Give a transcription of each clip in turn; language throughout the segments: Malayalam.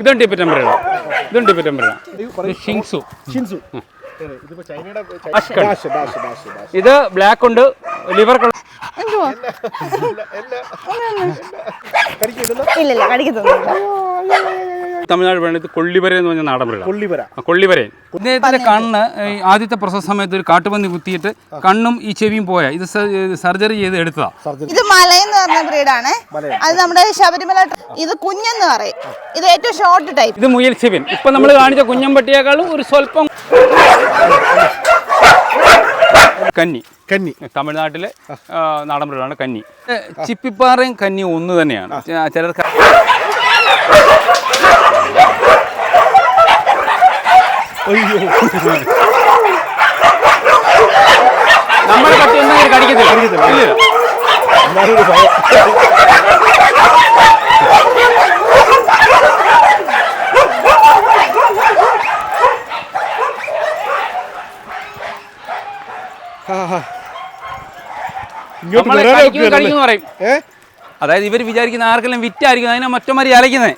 ഇതും ടിപ്പറ്റ് ടെമ്പറാണ് ഇതും ടിപ്പറ്റ് ടെമ്പറാണ് ഇത് shih tzu. Dash dash dash dash ഇത് ബ്ലാക്ക് ഉണ്ട് ലിവർ കളർ. ഇല്ല കടിക്കത്തൊന്നുമില്ല. തമിഴ്നാട് വേണം കൊള്ളിവര എന്ന് പറഞ്ഞ നാടൻ മൃഗം കൊള്ളിവര. കൊള്ളിവരൻ ഇദ്ദേഹത്തിന്റെ കണ്ണ് ആദ്യത്തെ പ്രസവ സമയത്ത് ഒരു കാട്ടുപന്നി കുത്തിയിട്ട് കണ്ണും ഈ ചെവിയും പോയ. ഇത് സർജറി ചെയ്ത് എടുത്തതാ. ഇത് മലയെന്ന് പറഞ്ഞ ബ്രീഡാണ്. അത് നമ്മുടെ ശബരിമല ഇത് കുഞ്ഞെന്ന് പറയും. ഇത് ഏറ്റവും ഷോർട്ട് ടൈപ്പ് ഇത് മുയൽ ചെവിൻ. ഇപ്പൊ നമ്മൾ കാണിച്ച കുഞ്ഞമ്പട്ടിയേക്കാളും ഒരു സ്വല്പം കന്നി. കന്നി. തമിഴ്നാട്ടിലെ നാടൻ മൃഗമാണ് കന്നി. ചിപ്പിപ്പാറയും കന്നി ഒന്ന് തന്നെയാണ്. ചിലർക്ക് അയ്യോ നമ്മുടെ പട്ടി ഇങ്ങനെ കടിക്കത്തില്ല. എന്നാലും ഒരു ഭയം. ഇങ്ങോട്ട് നമ്മളെ കടിക്കും കടിക്കും പറയും ഏ? അതായത് ഇവർ വിചാരിക്കുന്ന ആർക്കെല്ലാം വിറ്റായിരിക്കും അതിനെ മറ്റന്മാര് അലയ്ക്കുന്നത്.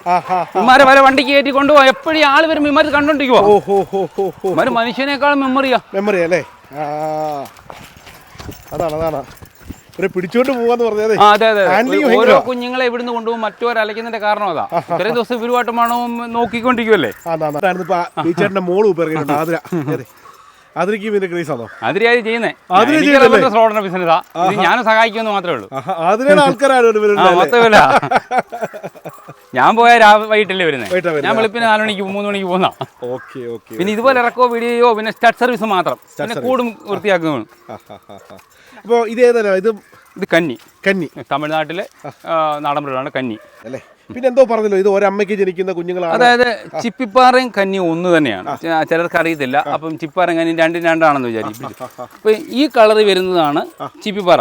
ഇമാരെ വരെ വണ്ടിക്ക് കയറ്റി കൊണ്ടുപോകാം എപ്പോഴും ആൾ വരുമ്പോൾ ഇമാര് കണ്ടോണ്ടിരിക്കുവോ? ഇമാര് മനുഷ്യനേക്കാളും മെമ്മറിയാ. മെമ്മറി അല്ലേ? അതാണ് അതാണ്. ഇവരെ പിടിച്ചോണ്ട് പോവാന്ന് പറഞ്ഞതേ. അതെ അതെ ഓരോ കുഞ്ഞുങ്ങളെ ഇവിടുന്ന് കൊണ്ടുപോകും മറ്റൊരു അലയ്ക്കുന്നതിന്റെ കാരണം അതാ. ഇത്രയും ദിവസം ഇവരുമായിട്ട് മണവും നോക്കിക്കൊണ്ടിരിക്കുവല്ലേ? അതാണ് മോൾ ഇറങ്ങിയിട്ടുണ്ട് ആതിര. ഇതിന്റെ ക്രേസ് ആണോ? അതിരിയായി ബിസിനസ്സാ ഞാൻ സഹായിക്കുമെന്ന് മാത്രമേ ഉള്ളൂ. ആതിരയുടെ ആൾക്കാരാണ് ഞാൻ വൈകിട്ടല്ലേ വരുന്നത് ഞാൻ വെളുപ്പിന് നാല് മണിക്ക് മൂന്ന് മണിക്ക് പോകുന്ന ഓക്കെ ഓക്കെ പിന്നെ ഇതുപോലെ ഇറക്കോ വീഡിയോ പിന്നെ സ്റ്റഡ് സർവീസ് മാത്രം. പിന്നെ കൂടും വൃത്തിയാക്കുന്നു അപ്പോൾ ഇത് ഏതല്ല? ഇത് ഇത് കന്നി. കന്നി. തമിഴ്നാട്ടിലെ നാടൻ മൃഗമാണ് കന്നി. അല്ലേ? പിന്നെ എന്തോ പറഞ്ഞല്ലോ ഇത് ഒരമ്മയ്ക്ക് ജനിക്കുന്ന കുഞ്ഞുങ്ങളാണ്. അതായത് ചിപ്പിപ്പാറയും കന്നിയും ഒന്ന് തന്നെയാണ്. ചിലർക്ക് അറിയത്തില്ല. അപ്പം ചിപ്പാറയും കന്നിയും രണ്ടും രണ്ടാണെന്ന് വിചാരിക്കും. അപ്പൊ ഈ കളർ വരുന്നതാണ് ചിപ്പിപ്പാറ.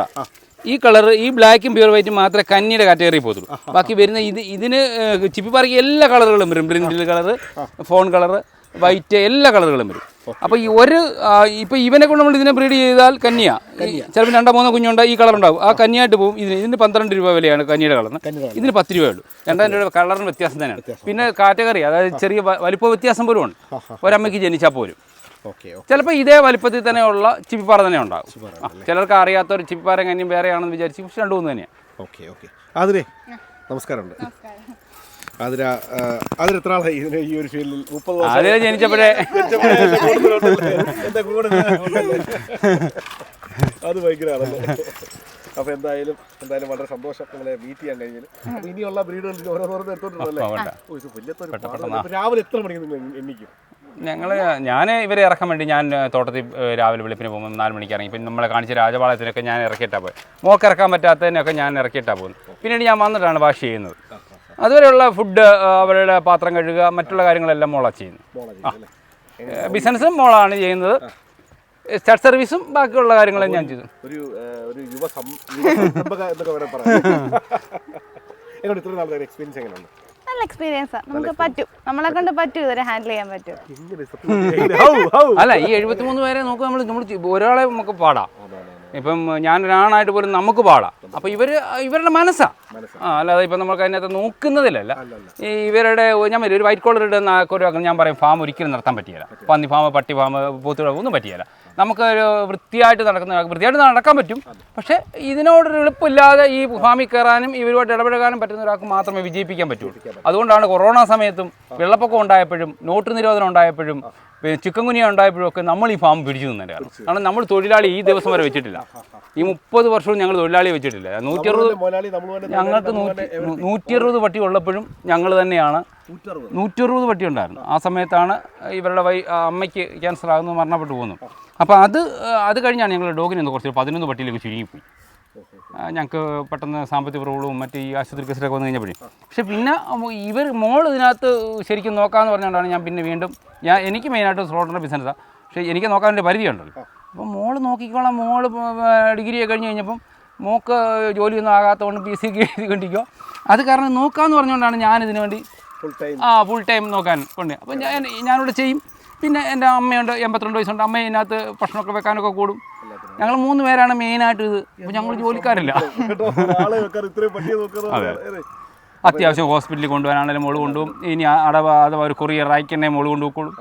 ഈ കളർ ഈ ബ്ലാക്കും പ്യൂർ വൈറ്റും മാത്രമേ കന്നിയുടെ കാറ്റഗറി പോകത്തുള്ളൂ. ബാക്കി വരുന്ന ഇത് ഇതിന് ചിപ്പിപ്പാറയ്ക്ക് എല്ലാ കളറുകളും വരും. പ്രിന്റിൽ കളർ ഫോൺ കളർ വൈറ്റ് എല്ലാ കളറുകളും വരും. അപ്പോൾ ഈ ഒരു ഇപ്പോൾ ഇപ്പൊ ഇവനെ കൊണ്ട് നമ്മൾ ഇതിനെ ബ്രീഡ് ചെയ്താൽ കന്യ. ചിലപ്പോൾ രണ്ടോ മൂന്നോ കുഞ്ഞുണ്ട് ഈ കളർ ഉണ്ടാവും ആ കന്യായിട്ട് പോകും ഇതിന് ഇതിന് പന്ത്രണ്ട് രൂപ വിലയാണ് കന്യയുടെ കളറിന്. ഇതിന് പത്ത് രൂപയേ ഉള്ളൂ. രണ്ടായിരം രൂപ കളറിന് വ്യത്യാസം തന്നെയാണ്. പിന്നെ കാറ്റഗറി അതായത് ചെറിയ വലിപ്പ വ്യത്യാസം പോലും ഉണ്ട്. ഒരമ്മയ്ക്ക് ജനിച്ചാൽ പോലും. ഓക്കെ ചിലപ്പോൾ ഇതേ വലിപ്പത്തിൽ തന്നെയുള്ള ചിപ്പിപ്പാറ തന്നെ ഉണ്ടാകും ചിലർക്ക് അറിയാത്ത ഒരു ചിപ്പിപ്പാറ കന്യം വേറെയാണെന്ന് വിചാരിച്ചു പക്ഷെ രണ്ടു മൂന്ന് തന്നെയാണ് ഓക്കെ ഓക്കെ. നമസ്കാരം നമസ്കാരമുണ്ട്. ആതിര ആളായി ഈ ഒരു ഫീൽഡിൽ? മുപ്പത് ജനിച്ചപ്പോഴേ. കൂടെ? അത് ഭയങ്കരമാണല്ലേ അപ്പൊ എന്തായാലും എന്തായാലും വളരെ സന്തോഷം നിങ്ങളെ മീറ്റ് ചെയ്യാൻ കഴിഞ്ഞാൽ ഇനിയുള്ള ഓരോന്നോരോന്ന് എടുത്തോണ്ടല്ലേ രാവിലെ എത്ര മണിക്ക് നിങ്ങൾ എണ്ണിക്കും ഞങ്ങൾ ഞാൻ ഇവരെ ഇറക്കാൻ വേണ്ടി ഞാൻ തോട്ടത്തിൽ രാവിലെ വെളുപ്പിന് പോകുമ്പോൾ നാല് മണിക്ക് ഇറങ്ങി. പിന്നെ നമ്മളെ കാണിച്ച രാജപാളയത്തിനൊക്കെ ഞാൻ ഇറക്കിയിട്ടാ പോയി. മോക്ക് ഇറക്കാൻ പറ്റാത്തതിനൊക്കെ ഞാൻ ഇറക്കിയിട്ടാ പോകുന്നത്. പിന്നീട് ഞാൻ വന്നിട്ടാണ് വാഷ് ചെയ്യുന്നത്. അതുവരെയുള്ള ഫുഡ് അവരുടെ പാത്രം കഴുകുക മറ്റുള്ള കാര്യങ്ങളെല്ലാം മോളാ ചെയ്യുന്നത്. ബിസിനസ്സും മോളാണ് ചെയ്യുന്നത്. സ്റ്റാർട്ട് സർവീസും ബാക്കിയുള്ള കാര്യങ്ങളും ഞാൻ ചെയ്തു. ഒരു ഒരു യുവ എക്സ്പീരിയൻസ് എങ്ങനെയുണ്ട്? നല്ല എക്സ്പീരിയൻസ് നമുക്ക് പറ്റും. നമ്മളെ കൊണ്ട് പറ്റും ഇതുവരെ ഹാൻഡിൽ ചെയ്യാൻ പറ്റും. എങ്ങനെ ഹൗ, ഹൗ. അല്ല ഈ എഴുപത്തി മൂന്ന് പേരെ നോക്കുക നമ്മൾ നമ്മൾ ഒരാളെ നമുക്ക് പാടാം. ഇപ്പം ഞാൻ ഒരാണായിട്ട് പോലും നമുക്ക് പാടാം. അപ്പോൾ ഇവർ ഇവരുടെ മനസ്സാ. ആ അല്ലാതെ ഇപ്പം നമുക്ക് അതിനകത്ത് നോക്കുന്നതിലല്ല. ഈ ഇവരുടെ ഞാൻ പറയും ഒരു വൈറ്റ് കോളർ ഇടുന്ന ഒരു ഞാൻ പറയും ഫാം ഒരിക്കലും നടത്താൻ പറ്റിയല്ല. പന്നി ഫാം പട്ടി ഫാം പോത്തുകൾ ഒന്നും പറ്റിയല്ല. നമുക്ക് ഒരു വൃത്തിയായിട്ട് നടക്കുന്ന വൃത്തിയായിട്ട് നടക്കാൻ പറ്റും. പക്ഷേ ഇതിനോടൊരു എളുപ്പമില്ലാതെ ഈ ഫാമിൽ കയറാനും ഇവരുമായിട്ട് ഇടപഴകാനും പറ്റുന്ന ഒരാൾക്ക് മാത്രമേ വിജയിപ്പിക്കാൻ പറ്റുള്ളൂ അതുകൊണ്ടാണ് കൊറോണ സമയത്തും വെള്ളപ്പൊക്കം ഉണ്ടായപ്പോഴും നോട്ട് നിരോധനം ഉണ്ടായപ്പോഴും പിന്നെ ചിക്കൻ കുനിയ ഉണ്ടായപ്പോഴും ഒക്കെ നമ്മൾ ഈ ഫാം പിടിച്ചു നിന്നതിന്റെ കാരണം കാരണം നമ്മൾ തൊഴിലാളി ഈ ദിവസം വരെ വെച്ചിട്ടില്ല. ഈ മുപ്പത് വർഷവും ഞങ്ങൾ തൊഴിലാളി വെച്ചിട്ടില്ല. നൂറ്റി അറുപത് ഞങ്ങൾക്ക് നൂറ്റി നൂറ്റി അറുപത് പട്ടി ഉള്ളപ്പോഴും ഞങ്ങൾ തന്നെയാണ്. നൂറ്റി അറുപത് പട്ടി ഉണ്ടായിരുന്നു. ആ സമയത്താണ് ഇവരുടെ വൈ അമ്മയ്ക്ക് ക്യാൻസർ ആകുന്നു മരണപ്പെട്ടു പോകുന്നു അപ്പോൾ അത് അത് കഴിഞ്ഞാണ് ഞങ്ങൾ ഡോഗിനെ ഒന്ന് കുറച്ച് പതിനൊന്ന് പട്ടിയിലേക്ക് ചുരുങ്ങിപ്പോയി. ഞങ്ങൾക്ക് പെട്ടെന്ന് സാമ്പത്തിക പ്രോബ്ലവും മറ്റ് ഈ ആശുപത്രി കേസിലൊക്കെ വന്നു കഴിഞ്ഞപ്പോഴേ. പക്ഷെ പിന്നെ ഇവർ മോൾ ഇതിനകത്ത് ശരിക്കും നോക്കാമെന്ന് പറഞ്ഞുകൊണ്ടാണ് ഞാൻ പിന്നെ വീണ്ടും ഞാൻ എനിക്ക് മെയിനായിട്ട് സ്ലോട്ടറിന്റെ ബിസിനസ്സാണ് പക്ഷേ എനിക്ക് നോക്കാൻ വേണ്ടി പരിധിയുണ്ടല്ലോ. അപ്പോൾ മോൾ നോക്കിക്കോളാം. മോൾ ഡിഗ്രിയൊക്കെ കഴിഞ്ഞ് കഴിഞ്ഞപ്പം മോക്ക് ജോലിയൊന്നും ആകാത്തതുകൊണ്ട് പി സി എഴുതി കൊണ്ടിരിക്കുക അത് കാരണം നോക്കാമെന്ന് പറഞ്ഞുകൊണ്ടാണ് ഞാൻ ഇതിനു വേണ്ടി ഫുൾ ടൈം ആ ഫുൾ ടൈം നോക്കാൻ കൊണ്ട്. അപ്പം ഞാൻ ഞാനിവിടെ ചെയ്യും. പിന്നെ എന്റെ അമ്മയുണ്ട് എൺപത്തിരണ്ട് വയസ്സുണ്ട്. അമ്മ ഇതിനകത്ത് ഭക്ഷണമൊക്കെ വെക്കാനൊക്കെ കൂടും. ഞങ്ങൾ മൂന്ന് പേരാണ് മെയിനായിട്ട് ഇത്. അപ്പം ഞങ്ങൾ ജോലിക്കാരില്ല. അത്യാവശ്യം ഹോസ്പിറ്റലിൽ കൊണ്ടുപോകാനാണെങ്കിലും മോൾ കൊണ്ടുപോകും. ഇനി അടവ അഥവാ ഒരു കൊറിയർ അയക്കണേ മോൾ കൊണ്ടുപോയിക്കോളും.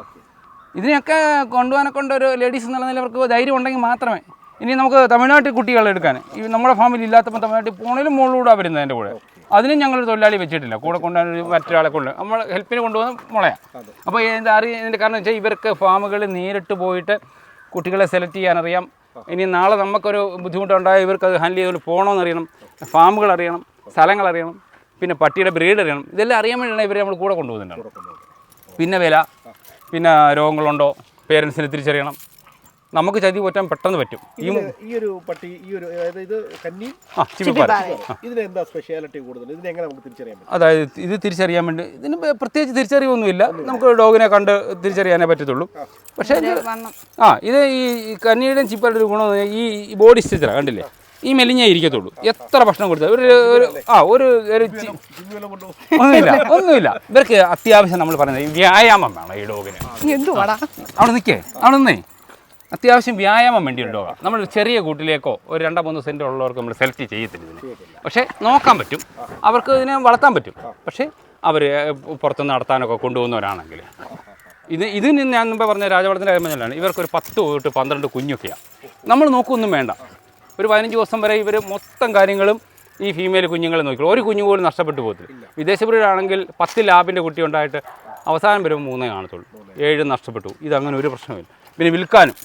ഇതിനെയൊക്കെ കൊണ്ടുപോകാനെ കൊണ്ട് ഒരു ലേഡീസ് എന്നുള്ള നിലയിൽ അവർക്ക് ധൈര്യം ഉണ്ടെങ്കിൽ മാത്രമേ ഇനി നമുക്ക് തമിഴ്നാട്ടിൽ കുട്ടികളെ എടുക്കാൻ. ഈ നമ്മുടെ ഫാമിലി ഇല്ലാത്തപ്പോൾ തമിഴ്നാട്ടിൽ പോണേലും മുകളിലൂടെ വരുന്നത് എന്റെ കൂടെ. അതിനും ഞങ്ങൾ തൊഴിലാളി വെച്ചിട്ടില്ല. കൂടെ കൊണ്ടുപോകാൻ ഒരു മറ്റൊരാളെ കൊണ്ട് നമ്മൾ ഹെൽപ്പിന് കൊണ്ടുപോകുന്ന മുളയാണ് അപ്പോൾ എന്താ അറിയ ഇതിന്റെ കാരണം വെച്ചാൽ ഇവർക്ക് ഫാമുകളിൽ നേരിട്ട് പോയിട്ട് കുട്ടികളെ സെലക്ട് ചെയ്യാൻ അറിയാം ഇനി നാളെ നമുക്കൊരു ബുദ്ധിമുട്ടുണ്ടായാൽ ഇവർക്ക് അത് ഹാൻഡിൽ ചെയ്തുകൊണ്ട് പോകണമെന്നറിയണം ഫാമുകൾ അറിയണം സ്ഥലങ്ങൾ അറിയണം പിന്നെ പട്ടിയുടെ ബ്രീഡ് അറിയണം. ഇതെല്ലാം അറിയാൻ വേണ്ടിയാണ് ഇവരെ നമ്മൾ കൂടെ കൊണ്ടുപോകുന്നുണ്ട് പിന്നെ വില പിന്നെ രോഗങ്ങളുണ്ടോ പേരൻസിനെ തിരിച്ചറിയണം. നമുക്ക് ചതി പറ്റാൻ പെട്ടെന്ന് പറ്റും. ഈ ഈ ഒരു പട്ടി ഈ ഒരു അതായത് ഇത് കന്നി ആ ചിപ്പിപ്പാര ഇതിന് എന്താ സ്പെഷ്യാലിറ്റി കൂടുതൽ? ഇതിനെ എങ്ങനെ നമുക്ക് തിരിച്ചറിയാൻ പറ്റും? അതായത് ഇത് തിരിച്ചറിയാൻ വേണ്ടി ഇതിന് പ്രത്യേകിച്ച് തിരിച്ചറിവൊന്നുമില്ല. നമുക്ക് ഡോഗിനെ കണ്ട് തിരിച്ചറിയാനേ പറ്റത്തുള്ളൂ. പക്ഷേ ഇത് ആ ഇത് ഈ കന്നിയുടെയും ചിപ്പയുടെ ഗുണം പറഞ്ഞാൽ ഈ ബോഡി സ്റ്റിച്ചറാണ് കണ്ടില്ലേ? ഈ മെലിഞ്ഞേ ഇരിക്കത്തുള്ളൂ. എത്ര ഭക്ഷണം കൊടുത്താൽ ഒരു ഒരു ആ ഒരു ഒരു ഒന്നുമില്ല ഒന്നുമില്ല. ഇവർക്ക് അത്യാവശ്യം നമ്മൾ പറയുന്നത് വ്യായാമം വേണം ഈ ഡോഗിന്. എന്തുവാടാ? അവിടെ നിൽക്കേ അവിടെ നിന്നേ. അത്യാവശ്യം വ്യായാമം വേണ്ടി ഉണ്ടാവുക നമ്മൾ ചെറിയ കൂട്ടിലേക്കോ ഒരു രണ്ടോ മൂന്നോ സെന്റ് ഉള്ളവർക്ക് നമ്മൾ സെലക്ട് ചെയ്യത്തില്ല പക്ഷേ നോക്കാൻ പറ്റും. അവർക്ക് ഇതിനെ വളർത്താൻ പറ്റും. പക്ഷേ അവർ പുറത്തുനിന്ന് നടത്താനൊക്കെ കൊണ്ടുപോകുന്നവരാണെങ്കിൽ. ഇത് ഇതിന് ഞാൻ മുമ്പ് പറഞ്ഞ രാജവളത്തിന്റെ കാര്യം പറഞ്ഞാലാണ് ഇവർക്കൊരു പത്ത് തൊട്ട് പന്ത്രണ്ട് കുഞ്ഞൊക്കെയാണ് നമ്മൾ നോക്കൊന്നും വേണ്ട. ഒരു പതിനഞ്ച് ദിവസം വരെ ഇവർ മൊത്തം കാര്യങ്ങളും ഈ ഫീമെയിൽ കുഞ്ഞുങ്ങളെ നോക്കിയുള്ളൂ ഒരു കുഞ്ഞു പോലും നഷ്ടപ്പെട്ടു പോകത്തില്ല. വിദേശ ബ്രീഡാണെങ്കിൽ പത്ത് ലാബിന്റെ കുട്ടി ഉണ്ടായിട്ട് അവസാനം വരുമ്പോൾ മൂന്നേ കാണത്തുള്ളൂ. ഏഴ് നഷ്ടപ്പെട്ടു. ഇതങ്ങനെ ഒരു പ്രശ്നമില്ല പിന്നെ വിൽക്കാനും.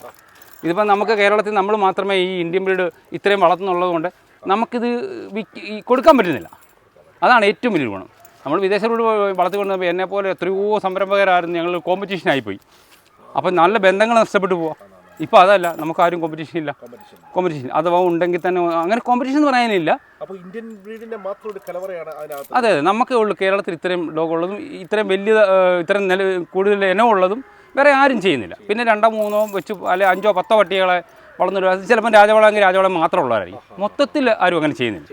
ഇതിപ്പോൾ നമുക്ക് കേരളത്തിൽ നമ്മൾ മാത്രമേ ഈ ഇന്ത്യൻ ബ്രീഡ് ഇത്രയും വളർത്തുന്നുള്ളത് കൊണ്ട് നമുക്കിത് കൊടുക്കാൻ പറ്റുന്നില്ല. അതാണ് ഏറ്റവും വലിയ ഗുണം. നമ്മൾ വിദേശ ബ്രീഡ് വളർത്തിക്കൊണ്ടപ്പോൾ എന്നെ പോലെ എത്രയോ സംരംഭകരായിരുന്നു ഞങ്ങൾ കോമ്പറ്റീഷനായിപ്പോയി അപ്പം നല്ല ബന്ധങ്ങൾ നഷ്ടപ്പെട്ടു പോവാം. ഇപ്പോൾ അതല്ല നമുക്ക് ആരും കോമ്പറ്റീഷൻ ഇല്ല. കോമ്പറ്റീഷൻ അഥവാ ഉണ്ടെങ്കിൽ തന്നെ അങ്ങനെ കോമ്പറ്റീഷൻ എന്ന് പറയാനില്ല. ഇന്ത്യൻ ബ്രീഡിന്റെ മാത്രം ഒരു കലവറയാണ് അതെ അതെ. നമുക്കേ ഉള്ളൂ കേരളത്തിൽ ഇത്രയും ഡോഗ് ഉള്ളതും ഇത്രയും വലിയ ഇത്രയും നില കൂടുതൽ ഇനമുള്ളതും വേറെ ആരും ചെയ്യുന്നില്ല. പിന്നെ രണ്ടോ മൂന്നോ വെച്ച് അല്ലെ അഞ്ചോ പത്തോ പട്ടികളെ വളർന്നൊരു ചിലപ്പോൾ രാജവളമെങ്കിൽ രാജവളം മാത്രം ഉള്ളവരായിരിക്കും. മൊത്തത്തിൽ ആരും അങ്ങനെ ചെയ്യുന്നില്ല.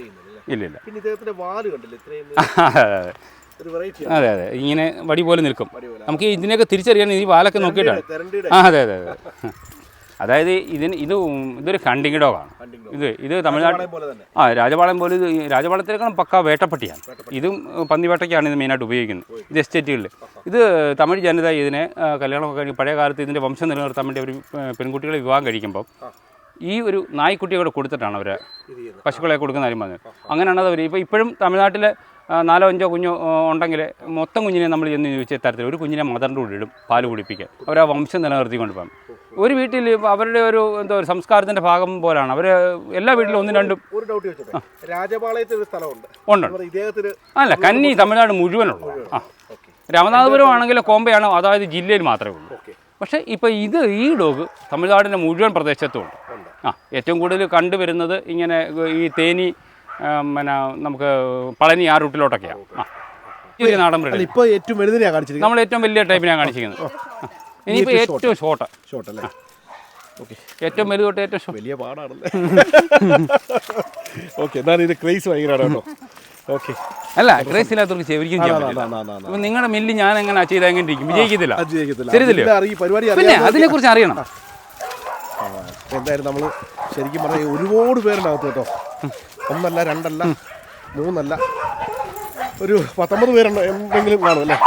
ഇല്ല ഇല്ല പിന്നെ ഇദ്ദേഹത്തിന്റെ വാൽ കണ്ടില്ലേ? ഇത്രയും അതെ അതെ ഒരു വെറൈറ്റി അതെ അതെ. ഇങ്ങനെ വടി പോലെ നിൽക്കും. നമുക്ക് ഇതിനെയൊക്കെ തിരിച്ചറിയാൻ ഈ വാലൊക്കെ നോക്കിയിട്ടാണ്. ആ അതെ അതെ അതെ. അതായത് ഇതിന് ഇത് ഇതൊരു ഹണ്ടിങ് ഡോഗാണ്. ഇത് ഇത് തമിഴ്നാട്ടിൽ ആ രാജപാളയം പോലെ ഇത് രാജപാളത്തിലേക്കാളും പക്ക വേട്ടപ്പട്ടിയാണ്. ഇതും പന്നി പന്നിവേട്ടയ്ക്കാണ് ഇത് മെയിനായിട്ട് ഉപയോഗിക്കുന്നത്. ഇത് എസ്റ്റേറ്റുകളിൽ ഇത് തമിഴ് ജനത ഇതിനെ കല്യാണമൊക്കെ കഴിഞ്ഞ് പഴയ കാലത്ത് ഇതിന്റെ വംശം നിലനിർത്താൻ വേണ്ടി അവർ പെൺകുട്ടികളെ വിവാഹം കഴിക്കുമ്പോൾ ഈ ഒരു നായ്ക്കുട്ടിയെ കൂടെ കൊടുത്തിട്ടാണ് അവർ പശുക്കളെ കൊടുക്കുന്ന കാര്യം പറഞ്ഞത്. അങ്ങനെയാണ് അവർ ഇപ്പോൾ ഇപ്പോഴും തമിഴ്നാട്ടിൽ നാലോ അഞ്ചോ കുഞ്ഞോ ഉണ്ടെങ്കിൽ മൊത്തം കുഞ്ഞിനെ നമ്മൾ ചെന്ന് ചോദിച്ച തരത്തിൽ ഒരു കുഞ്ഞിനെ മദറിന്റെ കൂടെ ഇടും പാൽ കുടിപ്പിക്കാൻ. അവർ ആ വംശം നിലനിർത്തിക്കൊണ്ട് പോകും. ഒരു വീട്ടിൽ അവരുടെ ഒരു എന്താ ഒരു സംസ്കാരത്തിന്റെ ഭാഗം പോലാണ്. അവർ എല്ലാ വീട്ടിലും ഒന്നും രണ്ടും ഒരു ഡൗട്ട് ചോദിച്ചോട്ടെ? രാജപാളയത്തിൽ ഒരു സ്ഥലമുണ്ട്. ഉണ്ട് അല്ല കന്നി തമിഴ്നാട് മുഴുവനുള്ള ആ. രാമനാഥപുരം ആണെങ്കിൽ കോമ്പയാണ് അതായത് ജില്ലയിൽ മാത്രമേ ഉള്ളൂ. പക്ഷേ ഇപ്പോൾ ഇത് ഈ ഡോഗ് തമിഴ്നാടിന്റെ മുഴുവൻ പ്രദേശത്തും ഉണ്ട്. ആ ഏറ്റവും കൂടുതൽ കണ്ടുവരുന്നത് ഇങ്ങനെ ഈ തേനി പിന്നെ നമുക്ക് പളനി ആ റൂട്ടിലോട്ടൊക്കെയാണ് ആ. നാടൻ ബ്രീഡ് ഇപ്പൊ ഏറ്റവും വലുതിനെയാ കാണിച്ചിരിക്കുന്നത്? നമ്മൾ ഏറ്റവും വലിയ ടൈപ്പിനാണ് കാണിച്ചിരിക്കുന്നത്. ഇനിയിപ്പോൾ ഏറ്റവും ഷോർട്ട് ഷോർട്ട് അല്ലേ? ഏറ്റവും വലുത് തൊട്ട് ഏറ്റവും വലിയ പാടാണല്ലേ? ഓക്കെ എന്നാലും ഇത് ക്രൈസ് ഭയങ്കരമാണ് കേട്ടോ. ഓക്കെ അല്ല ക്രൈസ് ഇല്ലാത്തവർക്ക് ശരിക്കും ഇപ്പം നിങ്ങളുടെ മില്ല് ഞാൻ എങ്ങനെ ചെയ്താൽ എങ്ങനെ ഇരിക്കും വിജയിക്കത്തില്ല. പിന്നെ അതിനെ കുറിച്ച് അറിയണം. എന്തായാലും നമ്മൾ ശരിക്കും പറഞ്ഞാൽ ഒരുപാട് പേരുണ്ടാകത്ത് കേട്ടോ. ഒന്നല്ല രണ്ടല്ല മൂന്നല്ല. ഒരു പത്തൊമ്പത് പേരുണ്ട്. എന്തെങ്കിലും കാണും അല്ലേ.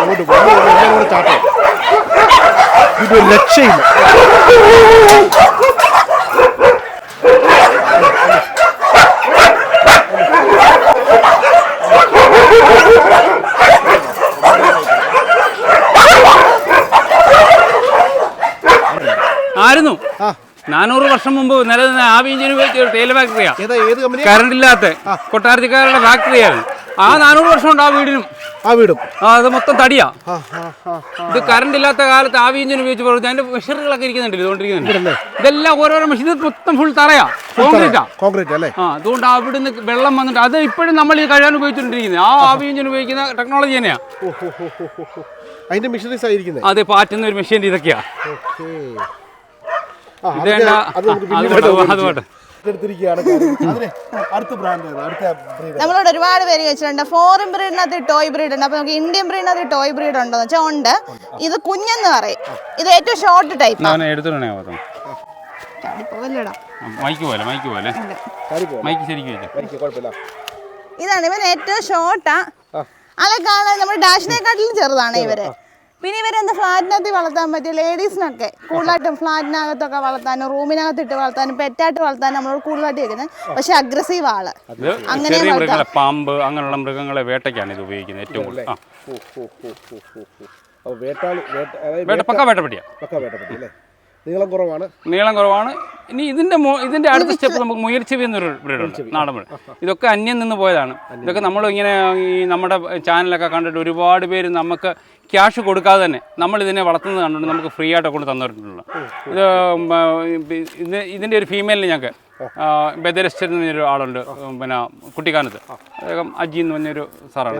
അങ്ങോട്ട് ചാട്ടം. ഇതൊരു രക്ഷയില്ല ആയിരുന്നു ആ നാനൂറ് വർഷം മുമ്പ് നിലനിന്ന ആവി എഞ്ചിൻ ഉപയോഗിച്ച ഒരു തേയില ഫാക്ടറിയാണ് കറണ്ട് ഇല്ലാത്ത കൊട്ടാരത്തിക്കാരുടെ ഫാക്ടറിയാണ് ആ നാനൂറ് വർഷം ഉണ്ട് ആ വീടിനും. ആ വീടും. അത് മൊത്തം തടിയാ. ഇത് കറണ്ട് ഇല്ലാത്ത കാലത്ത് ആവി എഞ്ചിൻ ഉപയോഗിച്ച് പ്രവർത്തിച്ചു അതിന്റെ മെഷീനുകളൊക്കെ ഇരിക്കുന്നുണ്ട് ഇതുകൊണ്ടിരിക്കുന്നുണ്ട്. ഇതെല്ലാം ഓരോരോ മെഷീൻ ഇത് മൊത്തം ഫുൾ തറയാ. കോൺക്രീറ്റാ കോൺക്രീറ്റ് അല്ലേ? ആ അതുകൊണ്ട് അവിടുന്ന് വെള്ളം വന്നിട്ട് അത് ഇപ്പോഴും നമ്മൾ ഈ കഴിയാൻ ഉപയോഗിച്ചുകൊണ്ടിരിക്കുന്നത് ആ ആവി എഞ്ചിൻ ഉപയോഗിക്കുന്ന ടെക്നോളജി തന്നെയാ. അതിന്റെ ആയിരിക്കുന്നത് അതെ പാറ്റുന്ന ഒരു മെഷീൻ ഇതൊക്കെയാ. നമ്മളോട് ഒരുപാട് പേര് ചോദിച്ചിട്ടുണ്ട് ഫോറിൻ ബ്രീഡിനകത്ത് ടോയ് ബ്രീഡ് ഉണ്ട്. അപ്പൊ നമുക്ക് ഇന്ത്യൻ ബ്രീഡിനകത്ത് ടോയ് ബ്രീഡ് ഉണ്ടോ എന്ന് വെച്ചാൽ ഉണ്ട്. ഇത് കുഞ്ഞെന്ന് പറയും. ഇത് ഏറ്റവും ഷോർട്ട് ടൈപ്പ് ഇതാണ് ഇവൻ ഏറ്റവും ഷോർട്ടാ. അതൊക്കെ നമ്മുടെ ഡാഷിനെക്കാട്ടിലും ചെറുതാണ് ഇവർ. പിന്നെ ഇവരെന്ത് ഫ്ലാറ്റിനകത്ത് വളർത്താൻ പറ്റിയ ലേഡീസിനൊക്കെ കൂടുതലായിട്ടും ഫ്ലാറ്റിനകത്തൊക്കെ വളർത്താനും റൂമിനകത്ത് ഇട്ട് വളർത്താനും പെറ്റായിട്ട് വളർത്താനും നമ്മളോട് കൂടുതലായിട്ട് വെക്കുന്നത് പക്ഷെ അഗ്രസീവ് ആൾ. അങ്ങനെ മൃഗങ്ങളെ പാമ്പ് അങ്ങനെയുള്ള മൃഗങ്ങളെ വേട്ടയ്ക്കാണ് ഇത് ഉപയോഗിക്കുന്നത് ഏറ്റവും കൂടുതൽ. വേട്ട പക്ക വേട്ടപ്പട്ടിയാ. പക്ക വേട്ടപ്പറ്റി അല്ലേ? നീളം കുറവാണ്. നീളം കുറവാണ്. ഇനി ഇതിന്റെ ഇതിന്റെ അടുത്ത സ്റ്റെപ്പ് നമുക്ക് മുയൽച്ചെവി എന്നൊരു ബ്രീഡുണ്ട് നാടൻ ബ്രീഡ് ഇതൊക്കെ അന്യം നിന്ന് പോയതാണ്. ഇതൊക്കെ നമ്മൾ ഇങ്ങനെ ഈ നമ്മുടെ ചാനലൊക്കെ കണ്ടിട്ട് ഒരുപാട് പേര് നമുക്ക് ക്യാഷ് കൊടുക്കാതെ തന്നെ നമ്മൾ ഇതിനെ വളർത്തുന്നത് കണ്ടുകൊണ്ട് നമുക്ക് ഫ്രീ ആയിട്ട് കൊണ്ട് തന്നിട്ടുണ്ടല്ലോ ഇത് ഇതിന്റെ ഒരു ഫീമെയിലിന് ഞങ്ങൾക്ക് ബദരസ്റ്റർ എന്ന് പറഞ്ഞൊരു ആളുണ്ട് പിന്നെ കുട്ടിക്കാനത്ത്. അദ്ദേഹം അജി എന്ന് പറഞ്ഞൊരു സാറാണ്.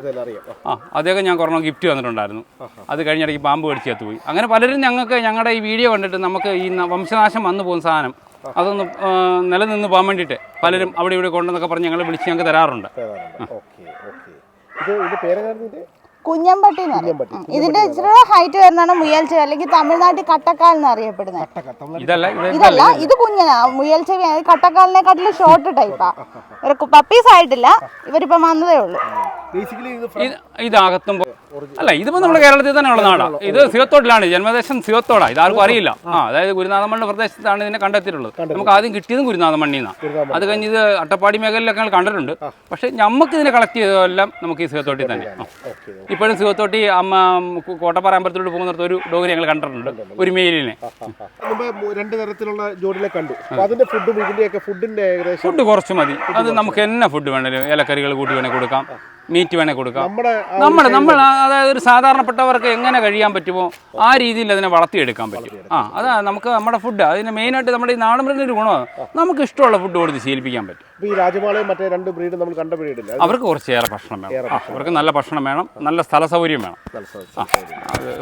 ആ, അദ്ദേഹം ഞാൻ കുറഞ്ഞ ഗിഫ്റ്റ് തന്നിട്ടുണ്ടായിരുന്നു. അത് കഴിഞ്ഞിടയ്ക്ക് പാമ്പ് കടിച്ച് ചത്തുപോയി അങ്ങനെ പലരും ഞങ്ങൾക്ക് ഞങ്ങളുടെ ഈ വീഡിയോ കണ്ടിട്ട് നമുക്ക് ഈ വംശനാശം വന്നു പോകുന്ന സാധനം അതൊന്ന് നിലനിന്ന് പോകാൻ വേണ്ടിയിട്ട് പലരും അവിടെ ഇവിടെ കൊണ്ടെന്നൊക്കെ പറഞ്ഞ് ഞങ്ങൾ വിളിച്ച് ഞങ്ങൾക്ക് തരാറുണ്ട്. കുഞ്ഞമ്പട്ടി എന്ന് പറയും. ഇതിന്റെ ഇച്ചിരി ഹൈറ്റ് വരുന്നതാണ് മുയൽച്ചെവി അല്ലെങ്കിൽ തമിഴ്നാട്ടിൽ കട്ടക്കാൽ എന്ന് അറിയപ്പെടുന്നത്. കട്ടക്ക തമിഴ്നാട്ടിൽ ഇതല്ല ഇത് ഇതല്ല ഇത് കുഞ്ഞനാ. മുയൽച്ചെവി കട്ടക്കാലിനെക്കാട്ടിലും ഷോർട്ട് ടൈപ്പാ ഇവർ പപ്പീസ് ആയിട്ടില്ല. ഇവരിപ്പം വന്നതേ ഉള്ളൂ. ബേസിക്കലി ഇത് അല്ല ഇതിപ്പോ നമ്മുടെ കേരളത്തിൽ തന്നെ ഉള്ള നാടാണ് ഇത് സിവത്തോട്ടിലാണ് ജന്മദേശം സിയോത്തോടാണ് ഇത് ആർക്കും അറിയില്ല. ആ. അതായത് ഗുരുനാഥമണ്ണ പ്രദേശത്താണ് ഇതിനെ കണ്ടെത്തിയിട്ടുള്ളത്. നമുക്ക് ആദ്യം കിട്ടിയതും ഗുരുനാഥമണ്ണിൽ നിന്നാണ്. അത് കഴിഞ്ഞ് ഇത് അട്ടപ്പാടി മേഖലയിലൊക്കെ ഞങ്ങൾ കണ്ടിട്ടുണ്ട്. പക്ഷേ നമുക്ക് ഇതിനെ കളക്ട് ചെയ്തതെല്ലാം നമുക്ക് ഈ സിവത്തോട്ടിൽ തന്നെ. ഇപ്പോഴും സിവത്തോട്ടി അമ്മ കോട്ടപ്പാറ കോട്ടപ്പാറമ്പലത്തിലോട്ട് പോകുന്നിടത്ത് ഒരു ഡോഗിനെ ഞങ്ങൾ കണ്ടിട്ടുണ്ട്. ഒരു മെയിലിനെ രണ്ട് തരത്തിലുള്ള ജോഡിനെ കണ്ടു. അതിന്റെ ഫുഡും ഇതിന്റെയൊക്കെ ഫുഡിന്റെ ഏകദേശം ഫുഡ് കുറച്ച് മതി. അത് നമുക്ക് എന്നാ ഫുഡ് വേണേലും ഇലക്കറികൾ കൂട്ടി വേണേൽ കൊടുക്കാം. മീറ്റ് വേണേൽ കൊടുക്കാം. നമ്മുടെ നമ്മൾ അതായത് ഒരു സാധാരണപ്പെട്ടവർക്ക് എങ്ങനെ കഴിയാൻ പറ്റുമോ ആ രീതിയിൽ അതിനെ വളർത്തിയെടുക്കാൻ പറ്റും. ആ അതാ നമുക്ക് നമ്മുടെ ഫുഡ് അതിന് മെയിനായിട്ട് നമ്മുടെ ഈ നാടൻ മൃഗത്തിന്റെ ഗുണമാണ് നമുക്ക് ഇഷ്ടമുള്ള ഫുഡ് കൊടുത്ത് ശീലിപ്പിക്കാൻ പറ്റും. ഈ മറ്റേ രണ്ട് ബ്രീഡ് നമ്മൾ കണ്ട ബ്രീഡില്ല? അവർക്ക് കുറച്ചേറെ ഭക്ഷണം വേണം. അവർക്ക് നല്ല ഭക്ഷണം വേണം. നല്ല സ്ഥല സൗകര്യം വേണം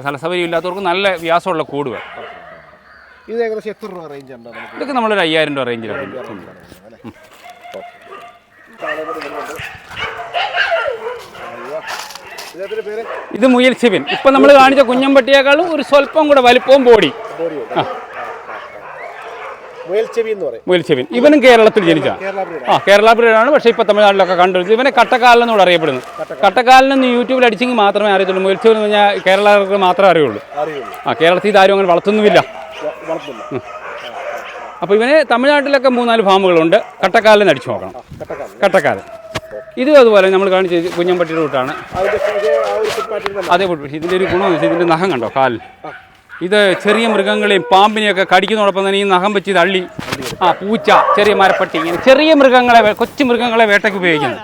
സ്ഥല സൗകര്യം ഇല്ലാത്തവർക്ക് നല്ല വ്യാസമുള്ള കൂട് വേണം. ഇത് ഏകദേശം എത്ര രൂപ റേഞ്ച് ഇതൊക്കെ നമ്മളൊരു അയ്യായിരം രൂപ റേഞ്ചിലാണ് ഇത് മുയൽ ചെവിൻ ഇപ്പം നമ്മൾ കാണിച്ച കുഞ്ഞമ്പട്ടിയേക്കാളും ഒരു സ്വല്പം കൂടെ വലിപ്പവും ബോഡി മുയൽ ചെവി എന്ന് പറയും. മുയൽ ചെവിൻ ഇവനും കേരളത്തിൽ ജനിച്ച. ആ കേരള ബ്രീഡാണ്. പക്ഷേ ഇപ്പോൾ തമിഴ്നാട്ടിലൊക്കെ കണ്ടു ഇവനെ കട്ടക്കാലൻ എന്നോട് അറിയപ്പെടുന്നു. കട്ടക്കാലിനെന്ന് യൂട്യൂബിൽ അടിച്ചെങ്കിൽ മാത്രമേ അറിയത്തുള്ളൂ. മുയൽ ചെവിൻ എന്ന് പറഞ്ഞാൽ കേരളക്കാർക്ക് മാത്രമേ അറിയുള്ളൂ. ആ കേരളത്തിൽ ഇതാരും അങ്ങനെ വളർത്തുന്നുമില്ല. അപ്പൊ അപ്പോൾ ഇവന് തമിഴ്നാട്ടിലൊക്കെ മൂന്നാൽ ഫാമുകളുണ്ട്. കട്ടക്കാലിന് അടിച്ചു നോക്കണം. കട്ടക്കാലം കട്ടക്കാലൻ ഇതും അതുപോലെ നമ്മൾ കാണിച്ച കുഞ്ഞമ്പട്ടിയുടെ റൂട്ടാണ് അതേ പക്ഷേ ഇതിന്റെ ഒരു ഗുണമെന്ന് വെച്ചാൽ ഇതിന്റെ നഖം കണ്ടോ കാലിൽ ഇത് ചെറിയ മൃഗങ്ങളെയും പാമ്പിനെയൊക്കെ കടിക്കുന്നതോടൊപ്പം തന്നെ ഈ നഖം വെച്ച് തള്ളി ആ പൂച്ച ചെറിയ മരപ്പട്ടി ഇങ്ങനെ ചെറിയ മൃഗങ്ങളെ കൊച്ചു മൃഗങ്ങളെ വേട്ടയ്ക്ക് ഉപയോഗിക്കുന്നു.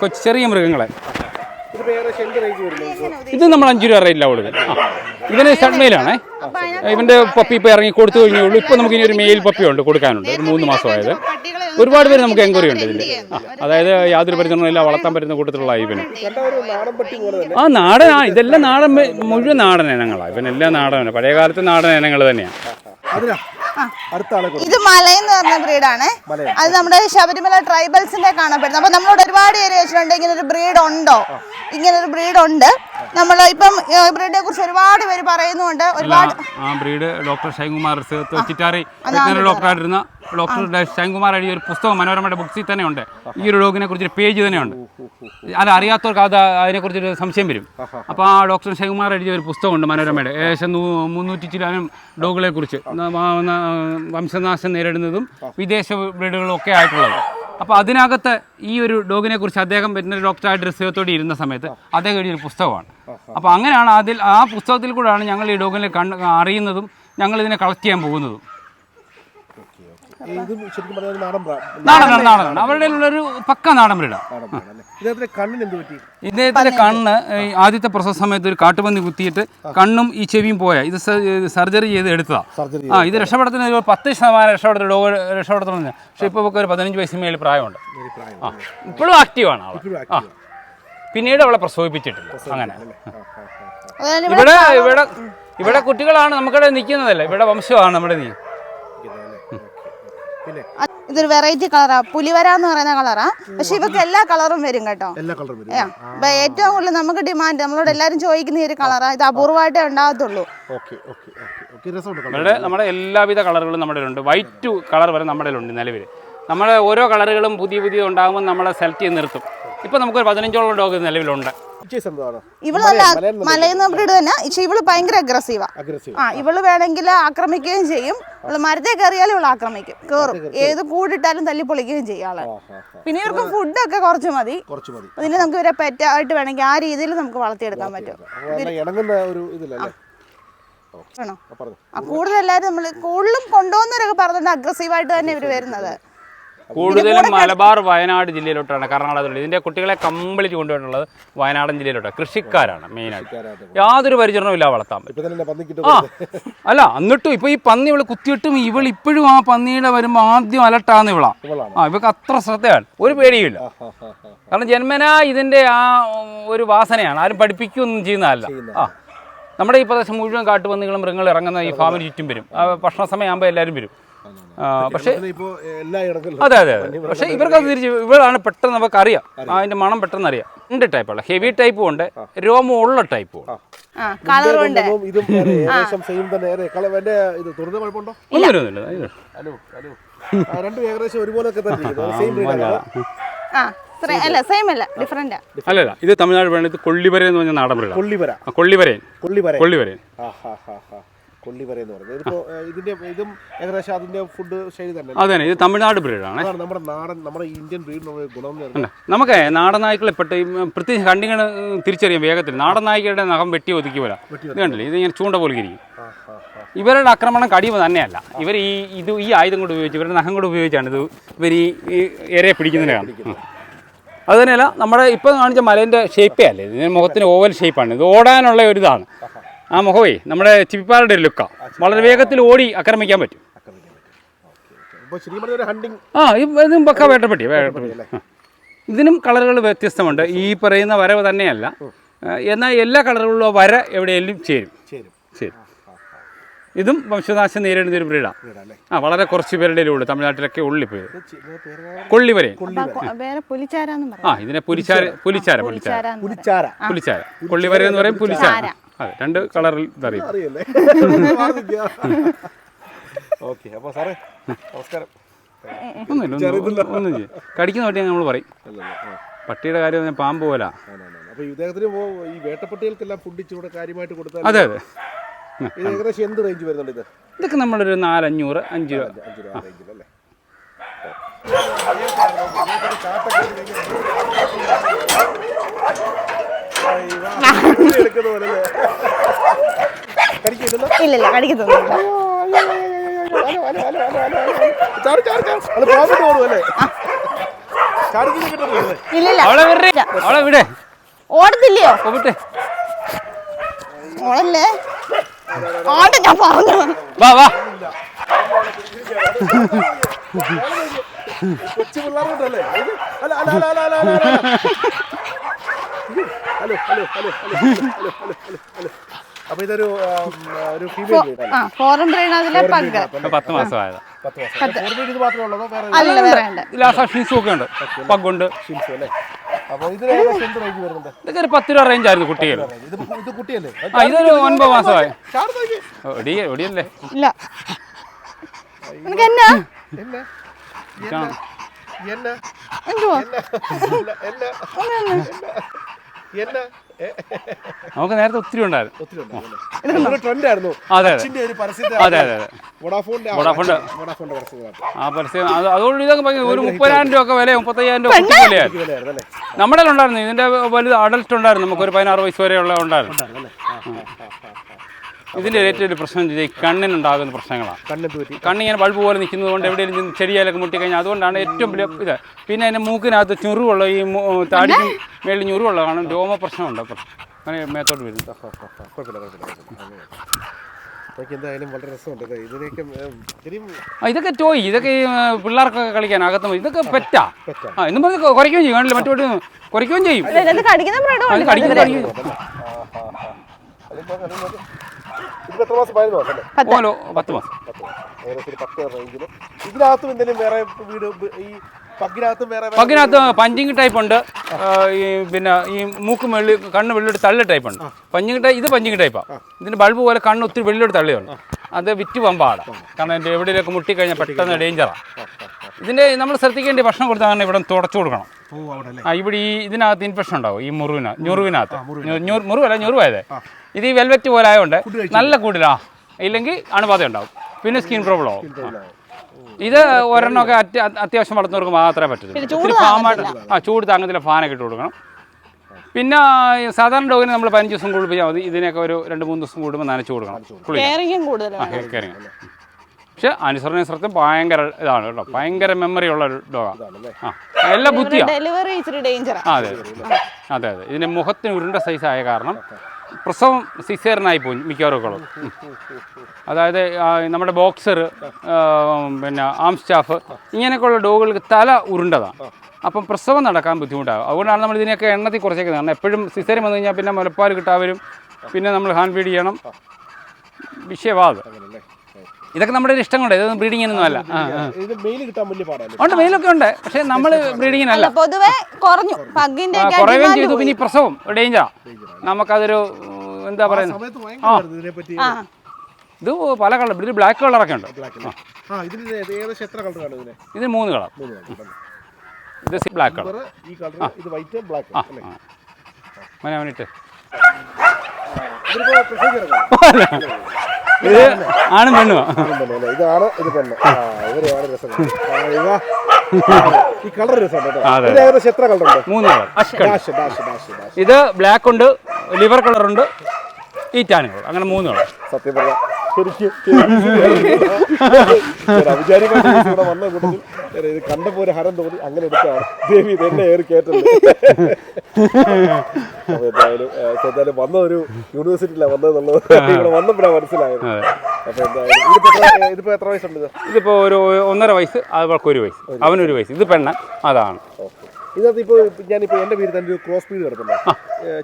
കൊച്ചു ചെറിയ മൃഗങ്ങളെ. ഇത് നമ്മൾ അഞ്ച് രൂപ റേറ്റിലാണ് കൊടുക്കുന്നത് ആ. ഇവന് ഷൺമെയിലാണേ ഇവന്റെ പപ്പി ഇപ്പോൾ ഇറങ്ങി കൊടുത്തു കഴിഞ്ഞേ ഉള്ളൂ. ഇപ്പോൾ നമുക്ക് ഇനി ഒരു മെയിൽ പപ്പി ഉണ്ട് കൊടുക്കാനുണ്ട്. ഒരു മൂന്ന് മാസമായത്. ഒരുപാട് പേര് നമുക്ക് എൻക്വയറി ഉണ്ട് അതായത് യാതൊരു പരിചരണമില്ല വളർത്താൻ പറ്റുന്ന കൂട്ടത്തിലുള്ള ഇവന്. ആ നാടൻ ആ ഇതെല്ലാം നാടൻ മുഴുവൻ നാടൻ ഇനങ്ങളാണ് ഇവനെല്ലാം നാടൻ പഴയ കാലത്തെ നാടൻ ഇനങ്ങൾ തന്നെയാണ് അടുത്ത ആളെ കൊടുക്കും. ഇത് മലയെന്ന് പറഞ്ഞ ബ്രീഡാണ്. ആണ് അത് നമ്മുടെ ശബരിമല ട്രൈബൽസിന്റെ കാണപ്പെടുന്നത്. അപ്പൊ നമ്മളോട് ഒരുപാട് പേര് ചോദിച്ചിട്ടുണ്ട് ഇങ്ങനെ ഒരു ബ്രീഡ് ഉണ്ടോ ഇങ്ങനെ ഒരു ബ്രീഡ് ഉണ്ട് നമ്മൾ ഇപ്പം ബ്രീഡിനെ കുറിച്ച് ഒരുപാട് പേര് പറയുന്നുണ്ട്. ഒരുപാട് ആ breed doctor Shaikumar Chittari veterinary ഡോക്ടറായിട്ടിരുന്ന doctor Shainkumar എഴുതിയ ഒരു പുസ്തകം മനോരമയുടെ ബുക്സിൽ തന്നെ ഉണ്ട് ഈ ഒരു ഡോഗിനെ കുറിച്ച് പേജ് തന്നെയുണ്ട്. അത് അറിയാത്തവർക്ക് അത് അതിനെക്കുറിച്ചൊരു സംശയം വരും. അപ്പോൾ ആ ഡോക്ടർ ഷൈൻകുമാർ എഴുതിയ ഒരു പുസ്തകമുണ്ട് മനോരമയുടെ. ഏകദേശം മുന്നൂറ്റി ചിലാനും ഡോഗുകളെ കുറിച്ച്. വംശനാശം നേരിടുന്നതും വിദേശ ബ്രീഡുകളും ഒക്കെ ആയിട്ടുള്ളത്. അപ്പോൾ അതിനകത്ത് ഈ ഒരു ഡോഗിനെ കുറിച്ച് അദ്ദേഹം വെറ്റിനറി ഡോക്ടറായിട്ട് റിസേർച്ചോടെ ഇരുന്ന സമയത്ത് അദ്ദേഹം എഴുതിയൊരു പുസ്തകമാണ്. അപ്പോൾ അങ്ങനെയാണ് അതിൽ ആ പുസ്തകത്തിൽ കൂടെയാണ് ഞങ്ങൾ ഈ ഡോഗിനെ കണ്ട് അറിയുന്നതും ഞങ്ങൾ ഇതിനെ കളക്ട് ചെയ്യാൻ പോകുന്നതും. ഇത് ശരിക്കും പറഞ്ഞാൽ ഒരു നാടൻ ബ്രാ- നാടനാണ് നാടനാണ് അവരുടെ ഉള്ളൊരു പക്ക നാടൻ ബ്രീഡാണ് നാടൻ? ഇദ്ദേഹത്തിന്റെ കണ്ണിന് എന്ത് പറ്റി? ഇദ്ദേഹത്തിന്റെ കണ്ണ് ഈ ആദ്യത്തെ പ്രസവ സമയത്ത് ഒരു കാട്ടുപന്നി കുത്തിയിട്ട് കണ്ണും ഈ ചെവിയും പോയ. ഇത് സർജറി ചെയ്ത് എടുത്തതാ. സർജറി ആ ഇത് രക്ഷപ്പെടുത്തുന്ന ഒരു പത്ത് ശതമാനം രക്ഷപ്പെടുത്ത ഡോ രക്ഷപ്പെടുത്തണം പക്ഷെ ഇപ്പോൾ ഒക്കെ ഒരു പതിനഞ്ച് വയസ്സിന് മേളിൽ പ്രായമുണ്ട്. ആ ഇപ്പോഴും ആക്റ്റീവാണ് അവൾ. ആ. പിന്നീട് അവളെ പ്രസവിപ്പിച്ചിട്ടില്ല. അങ്ങനെ. അതുപോലെ ഇവിടെ ഇവിടെ ഇവിടെ കുട്ടികളാണ് നമുക്കിവിടെ നിൽക്കുന്നതല്ലേ? ഇവിടെ വംശമാണ് നമ്മുടെ നീ. ഇതൊരു വെറൈറ്റി കളറാ പുലിവര എന്ന് പറയുന്ന കളറാ പക്ഷെ ഇവക്ക് എല്ലാ കളറും വരും കേട്ടോ. എല്ലാ കളറും വരും. ഏറ്റവും കൂടുതൽ നമുക്ക് ഡിമാൻഡ് നമ്മളോട് എല്ലാരും ചോദിക്കുന്ന ഈ ഒരു കളറാ ഇത് അപൂർവമായിട്ടേ ഉണ്ടാകത്തുള്ളൂ. നമ്മുടെ ഓക്കെ ഓക്കെ ഓക്കെ. രസമുണ്ട് colour. ഇവരുടെ നമ്മുടെ എല്ലാവിധ കളറുകളും നമ്മുടെ ഉണ്ട് വൈറ്റ് കളർ വരെ നമ്മുടെ ഉണ്ട് നിലവിൽ നമ്മുടെ ഓരോ കളറുകളും പുതിയ പുതിയ ഉണ്ടാകുമ്പോൾ നമ്മളെ സെലക്ട് ചെയ്ത് നിർത്തും. ഇപ്പം നമുക്കൊരു പതിനഞ്ചോളം ഡോഗ് നിലവിലുണ്ട്. ഇവൾ നല്ല മലയുന്ന ബ്രീഡ് തന്നെ. പക്ഷെ ഇവൾ ഭയങ്കര അഗ്രസീവാ ആ. ഇവൾ വേണമെങ്കിൽ ആക്രമിക്കുകയും ചെയ്യും. ഇവൾ മരത്തെ കയറിയാലും ഇവൾ ആക്രമിക്കും. കേറും. ഏത് കൂടിട്ടാലും തല്ലി പൊളിക്കുകയും ചെയ്യും പിന്നെ ഇവർക്ക് ഫുഡൊക്കെ കുറച്ച് മതി. അതിന് നമുക്ക് ഇവരെ പെറ്റായിട്ട് വേണമെങ്കിൽ ആ രീതിയിൽ നമുക്ക് വളർത്തിയെടുക്കാൻ പറ്റും. ആണോ? കൂടുതൽ എല്ലാവരും നമ്മൾ കൂടുതലും കൊണ്ടുപോകുന്നവരൊക്കെ പറഞ്ഞിട്ട് അഗ്രസീവായിട്ട് തന്നെ ഇവർ വരുന്നത്. കൂടുതലും മലബാർ വയനാട് ജില്ലയിലോട്ടാണ് കർണാടകത്തിലുള്ളത്. ഇതിന്റെ കുട്ടികളെ കംപ്ലീറ്റ് കൊണ്ടുപോയിട്ടുള്ളത് വയനാടൻ ജില്ലയിലോട്ടാണ്. കൃഷിക്കാരാണ് മെയിനായിട്ട് യാതൊരു പരിചരണവും ഇല്ല വളർത്താൻ പറ്റും. ആ അല്ല എന്നിട്ടും ഇപ്പൊ ഈ പന്നി ഇവൾ കുത്തിയിട്ടും ഇവൾ ഇപ്പോഴും ആ പന്നിയുടെ വരുമ്പോൾ ആദ്യം അലട്ടാന്ന് ഇവളാ. ആ ഇവക്ക് അത്ര ശ്രദ്ധയാണ്. ഒരു ആ. കാരണം ജന്മനാ ഇതിന്റെ ആ ഒരു വാസനയാണ്. ആരും പഠിപ്പിക്കുകയൊന്നും ചെയ്യുന്നതല്ല. ആ നമ്മുടെ ഈ പ്രദേശം മുഴുവൻ കാട്ടുപന്നികളും മൃഗങ്ങളും ഇറങ്ങുന്ന ഈ ഫാമിന് ചുറ്റും വരും. ഭക്ഷണ ഭക്ഷണ സമയമാകുമ്പോൾ എല്ലാവരും വരും. പക്ഷേ ഇപ്പോ എല്ലാ ഇടങ്ങളിലും അതെ അതെ അതെ. പക്ഷേ ഇവർക്ക് അത് തിരിച്ച് ഇവളാണ് പെട്ടെന്ന് നമുക്ക് അറിയാം. അതിന്റെ മണം പെട്ടെന്ന് അറിയാം. രണ്ട് ടൈപ്പുള്ള ഹെവി ടൈപ്പും ഉണ്ട്. രോമം ഉള്ള ടൈപ്പും ഉണ്ട്. ആ. കളറും ഉണ്ട്. ഇതും ഏകദേശം സെയിം തന്നെ. എന്റെ ഇത് തുറന്ന കുഴപ്പമുണ്ടോ? ഒന്നുമില്ല ഒന്നുമില്ല. Hello hello. ആ, രണ്ടും ഏകദേശം ഒരുപോലൊക്കെ തന്നെ സെയിം ആ അല്ല സെയിം അല്ല ഡിഫറെന്റാ അല്ലല്ല ഇത് തമിഴ്നാട് വേണം ഇത് കൊള്ളിവര എന്ന് പറഞ്ഞ നാടൻ മൃഗം കൊള്ളിവര. കൊള്ളിവരൻ കൊള്ളിവര കൊള്ളിവരൻ എന്ന് പറയുന്നത് ഇതിന്റെ ഇതും ഏകദേശം അതിന്റെ ഫുഡ് ശൈലി തന്നെ അതെ ഇത് തമിഴ്നാട് ബ്രീഡാണ്. ആണ് നമ്മുടെ നാടൻ നമ്മുടെ ഇന്ത്യൻ ബ്രീഡിനുള്ള ഗുണം നമുക്ക് നാടൻ നായ്ക്കളെ പെട്ട് പ്രത്യേകിച്ച് കണ്ടിങ്ങനെ തിരിച്ചറിയാം വേഗത്തിൽ. നാടൻ നായ്ക്കളുടെ നഖം വെട്ടി ഒതുക്കി പോലെ. ഇത് കണ്ടില്ലേ? ഇത് ഇങ്ങനെ ചൂണ്ട പോലെ ഇരിക്കും. ആ ഹാ ഹാ ഇവരുടെ ആക്രമണം കടിവ് തന്നെയല്ല. ഇവർ ഈ ഇത് ഈ ആയുധം കൊണ്ട് ഉപയോഗിച്ച് ഇവരുടെ നഖം കൊണ്ട് ഉപയോഗിച്ചാണ് ഇത് ഇവർ ഈ ഏറെ ഇരയെ പിടിക്കുന്നതിനാണ് അതുതന്നെയല്ല അത് നമ്മുടെ ഇപ്പം കാണിച്ച മലേന്റെ ഷേപ്പേ അല്ലേ? ഇതിന് മുഖത്തിന് ഓവൽ ഷേപ്പാണ് ഇത് ഓടാനുള്ള ഒരു ഇതാണ്. ആ മുഖമേ നമ്മുടെ ചിപ്പിപ്പാറയുടെ ഒരു ലുക്കാണ് വളരെ വേഗത്തിൽ ഓടി ആക്രമിക്കാൻ പറ്റും. ആ ഇത് പക്ക വേട്ടപ്പെട്ടി വേട്ടപ്പെട്ടി ഇതിനും കളറുകൾ വ്യത്യസ്തമുണ്ട്. ഈ പറയുന്ന വരവ് തന്നെയല്ല. എന്നാൽ എല്ലാ കളറുകളിലും വര എവിടെയെങ്കിലും ചേരും. ശരി ഇതും വംശനാശം നേരിടുന്ന ഒരു ബ്രീഡാണ് അല്ലേ? ആ വളരെ കുറച്ച് പേരുടെ ഉള്ളു തമിഴ്നാട്ടിലൊക്കെ ഇത് പേര് കൊള്ളിവരെ. വേറെ പുലിച്ചാരാന്ന് ആ ഇതിനെ പുലിച്ചാര പുലിച്ചാര. പുലിച്ചാര പുലിച്ചാര. കൊള്ളിവര എന്ന് പറയും പുലിച്ചാര. അതെ രണ്ട് കളറിൽ ഇതറിയും. അറിയല്ലേ? ഓക്കെ അപ്പോൾ സാറേ നമസ്കാരം. ഒന്നുമില്ല ഒന്നും ഒന്നും ചെയ്യും. കടിക്കുന്ന പട്ടി നമ്മൾ പറയും. പട്ടിയുടെ കാര്യം ഞാൻ പാമ്പ് പോലാ. അപ്പോൾ ഇദ്ദേഹത്തിന് പോ ഈ വേട്ടപ്പട്ടികൾക്കെല്ലാം ഫുഡ് കാര്യമായിട്ട് കൊടുത്താൽ അതെ അതെ. ഇത് ഏകദേശം എന്ത് റേഞ്ച് വരുന്നുണ്ട് ഇത്? ഇതൊക്കെ നമ്മളൊരു നാലഞ്ഞൂറ് അഞ്ച് രൂപ. അഞ്ച് രൂപ റേഞ്ചിൽ അല്ലേ ഇല്ലില്ല കടിക്കത്തൊന്നുമില്ല ഓടത്തില്ലയോ? ഓടല്ലേ ഓട്ട ഞാൻ പറഞ്ഞു. വാ വാ. കൊച്ചു പിള്ളേർ കൊണ്ടല്ലേ അല്ല അല്ല അല്ല അല്ല അല്ല. Hello hello hello hello hello hello hello അപ്പൊ ഇതൊരു ഒരു ഫീമെയിൽ ബ്രീഡാണ് ഫോർ ഹൺഡ്രഡ് അതിലെ പഗ് പത്ത് മാസമായത്. പത്ത് മാസം. ഫോർ ബ്രീഡ് ഇത് ഉള്ളതോ? വേറെ അല്ല വേറെ ഉണ്ട്. ലാസ ഷിൻസു ഒക്കെ ഉണ്ട്. പഗുണ്ട് അല്ലേ? അപ്പോൾ ഇതിന് ഏകദേശം എന്ത് റേഞ്ച് വരുന്നുണ്ട്? ഇതൊക്കെ ഒരു രൂപ റേഞ്ച് ആയിരുന്നു കുട്ടികൾ. ഇത് ഇത് കുട്ടിയല്ലേ? ആ ഇതൊരു ഒൻപത് മാസമായി. ഒടി ഒടിയല്ലേ ഇല്ല. എന്നാ? എന്നാ? എന്നാ? എന്നാ? എന്നാ? നമുക്ക് നേരത്തെ ഒത്തിരി ഉണ്ടായിരുന്നു. അതുകൊണ്ട് ഇതൊക്കെ ഒരു മുപ്പതിനായിരം രൂപ ഒക്കെ വില മുപ്പത്തയ്യായിരം രൂപ നമ്മുടെ ഉണ്ടായിരുന്നു ഇതിന്റെ വലുത് അഡൽട്ട് ഉണ്ടായിരുന്നു. നമുക്ക് ഒരു പതിനാറ് വയസ്സ് വരെ ഉള്ള ഉണ്ടായിരുന്നു ഇതിന്റെ ഏറ്റവും വലിയ പ്രശ്നം വെച്ചാൽ കണ്ണിനുണ്ടാകുന്ന പ്രശ്നങ്ങളാണ്. കണ്ണ് ഇങ്ങനെ ബൾബ് പോലെ നിൽക്കുന്നത് കൊണ്ട് എവിടെയെങ്കിലും ചെടിയാലൊക്കെ മുട്ടിക്കഴിഞ്ഞാൽ അതുകൊണ്ടാണ് ഏറ്റവും വലിയ ഇത്. പിന്നെ അതിന്റെ മൂക്കിനകത്ത് ചുറിവുള്ള ഈ താടി മേളിൽ ഞുറിവുള്ള കാണും രോമ പ്രശ്നമുണ്ട്. അങ്ങനെ മേത്തോട്ട് വരുന്നത് ഇതൊക്കെ ടോയ് ഇതൊക്കെ പിള്ളേർക്കൊക്കെ കളിക്കാൻ അകത്ത് ഇതൊക്കെ പെറ്റാ ആ. എന്നും പറഞ്ഞ് കുറയ്ക്കുകയും ചെയ്യും. കാണില്ല മറ്റു കുറയ്ക്കുകയും ചെയ്യും. കടിക്കുന്ന ഇതിപ്പോ എത്ര മാസം അല്ലേ പത്ത്. ഓലോ പത്ത് മാസം. പത്ത് മാസം. ഏകദേശം ഒരു പത്ത് റേഞ്ചിൽ ഇതിനകത്തും എന്തെങ്കിലും വേറെ വീട് ഈ പഗ്ഗിനകത്തും വേറെ പഞ്ചിങ് ടൈപ്പ് ഉണ്ട്. ഈ പിന്നെ ഈ മൂക്ക് വെള്ളി കണ്ണ് വെള്ളിയോട് തള്ളി ടൈപ്പ് ഉണ്ട്. പഞ്ചിങ് ടൈപ്പ് ഇത് പഞ്ചിങ് ടൈപ്പാണ് ഇതിന് ബൾബ് പോലെ കണ്ണ് ഒത്തിരി വെള്ളിയോട് തള്ളിയുണ്ട്. അത് വിറ്റ് പമ്പാണ് പാടാം കാരണം എന്റെ എവിടെയൊക്കെ മുട്ടിക്കഴിഞ്ഞാൽ പെട്ടെന്ന് ഡേഞ്ചറാണ് ഇതിന്റെ നമ്മൾ ശ്രദ്ധിക്കേണ്ട ഭക്ഷണം കൊടുത്താൽ തന്നെ ഇവിടെ തുടച്ചു കൊടുക്കണം. ഓ അവിടെ അല്ലേ? ആ ഇവിടെ ഈ ഇതിനകത്ത് ഇൻഫെക്ഷൻ ഉണ്ടാവും. ഈ മുറിവിനകത്ത്. ഞുറിവിനകത്ത് മുറിവല്ല ഞുറുവായത്. ഇത് ഈ വെൽവെറ്റ് പോലെ ആയതുകൊണ്ട് നല്ല കൂടുതലാ ഇല്ലെങ്കിൽ അണുബാധ ഉണ്ടാവും. പിന്നെ സ്കിൻ പ്രോബ്ലം ആവും. ഇത് ഒരെണ്ണമൊക്കെ അത്യ അത്യാവശ്യം വളർത്തുന്നവർക്ക് മാത്രമേ പറ്റൂ പിന്നെ ചൂട് ഫാമായിട്ട് ആ ചൂട് താങ്ങത്തിലെ ഫാനൊക്കെ ഇട്ട് കൊടുക്കണം. പിന്നെ സാധാരണ ഡോഗിന് നമ്മൾ പതിനഞ്ച് ദിവസം കുളിപ്പിച്ചാൽ മതി ഇതിനൊക്കെ ഒരു രണ്ട് മൂന്ന് ദിവസം കൂടുമ്പോൾ നനച്ച് കൊടുക്കണം. പക്ഷെ അനുസരണ ശ്രദ്ധ ഭയങ്കര ഇതാണ് കേട്ടോ. ഭയങ്കര മെമ്മറി ഉള്ള ഒരു ഡോഗാണ് ആ. എല്ലാ ബുദ്ധിയാണ് അതെ അതെ. അതെ ഇതിന്റെ മുഖത്തിന് ഉരുണ്ട ആയ കാരണം പ്രസവം സിസേറിനായി പോയി മിക്കവാറും. അതായത് നമ്മുടെ ബോക്സർ പിന്നെ ആം സ്റ്റാഫ് ഇങ്ങനെയൊക്കെയുള്ള ഡോഗുകൾക്ക് തല ഉരുണ്ടതാണ് അപ്പം പ്രസവം നടക്കാൻ ബുദ്ധിമുട്ടാകും. അതുകൊണ്ടാണ് നമ്മൾ ഇതിനെയൊക്കെ എണ്ണത്തിൽ കുറച്ചേക്കുന്നത് കാരണം എപ്പോഴും സിസേറിൻ വന്നു കഴിഞ്ഞാൽ പിന്നെ മുലപ്പാൽ കിട്ടാവരും. പിന്നെ നമ്മൾ ഹാൻഡ് ഫീഡ് ചെയ്യണം. വിഷയവാദം. ഇതൊക്കെ നമ്മുടെ ഒരു ഇഷ്ടം കൊണ്ടേ ഇതൊന്നും ബ്രീഡിങ്ങിനൊന്നും അല്ല. ഇത് മെയിൽ കിട്ടാൻ വലിയ പാടല്ലേ ഉണ്ട് മെയിലൊക്കെ ഉണ്ട്. പക്ഷേ നമ്മൾ ബ്രീഡിങ്ങിനല്ല അല്ല. പൊതുവെ കുറഞ്ഞു. കുറയുകയും ചെയ്തു. പിന്നെ ഈ പ്രസവം ഡേഞ്ചറാ നമുക്കതൊരു എന്താ പറയുന്നത്? ആ. ഇത് പല കളർ ഇതിൽ ബ്ലാക്ക് കളറൊക്കെ ഉണ്ട്. ഇത് എത്ര കളർ ഒക്കെ ഇതിന്? ഇത് മൂന്ന് കളർ. ഇത് ബ്ലാക്ക് കളർ. ഈ കളർ ഇത് വൈറ്റ് ബ്ലാക്ക് അവനിട്ട്. ഇത് ആണും പെണ്ണുമാ ഇതാണ് ഇത് പെണ്ണ്. ഇവരെയാണ് രസം. ഈ കളർ ഏകദേശം എത്ര കളർ. ഉണ്ട് മൂന്ന് കളർ ഇത് ബ്ലാക്ക് ഉണ്ട് ലിവർ കളർ ഉണ്ട് ഈ കളർ അങ്ങനെ മൂന്ന് കളർ. സത്യം പറയാം ശരിക്കും ഇത് കണ്ടപ്പോ ഒരു ഹരം തോന്നി അങ്ങനെ എടുത്താണ് ദേവി ഇത് എന്നെ ഏറി കേട്ടത് എന്തായാലും എന്തായാലും വന്ന ഒരു യൂണിവേഴ്സിറ്റിയിലാണ് വന്നതെന്നുള്ളത്. ഇവിടെ വന്നപ്പോഴാണ് മനസ്സിലായത്. അതെ. അപ്പൊ എന്തായാലും ഇതിപ്പോ എത്ര എത്ര വയസ്സുണ്ട് ഇത്? ഇതിപ്പോൾ ഒരു ഒന്നര വയസ്സ് അവൾക്ക് ഒരു വയസ്സ്. അവനൊരു വയസ്സ്. ഇത് പെണ്ണ അതാണ്. ഓക്കെ. ഇതിനകത്ത് ഇപ്പോൾ ഞാനിപ്പോൾ എന്റെ വീട്ടിൽ തന്നെ ഒരു ക്രോസ് ബീഡ് കിടപ്പുണ്ട്.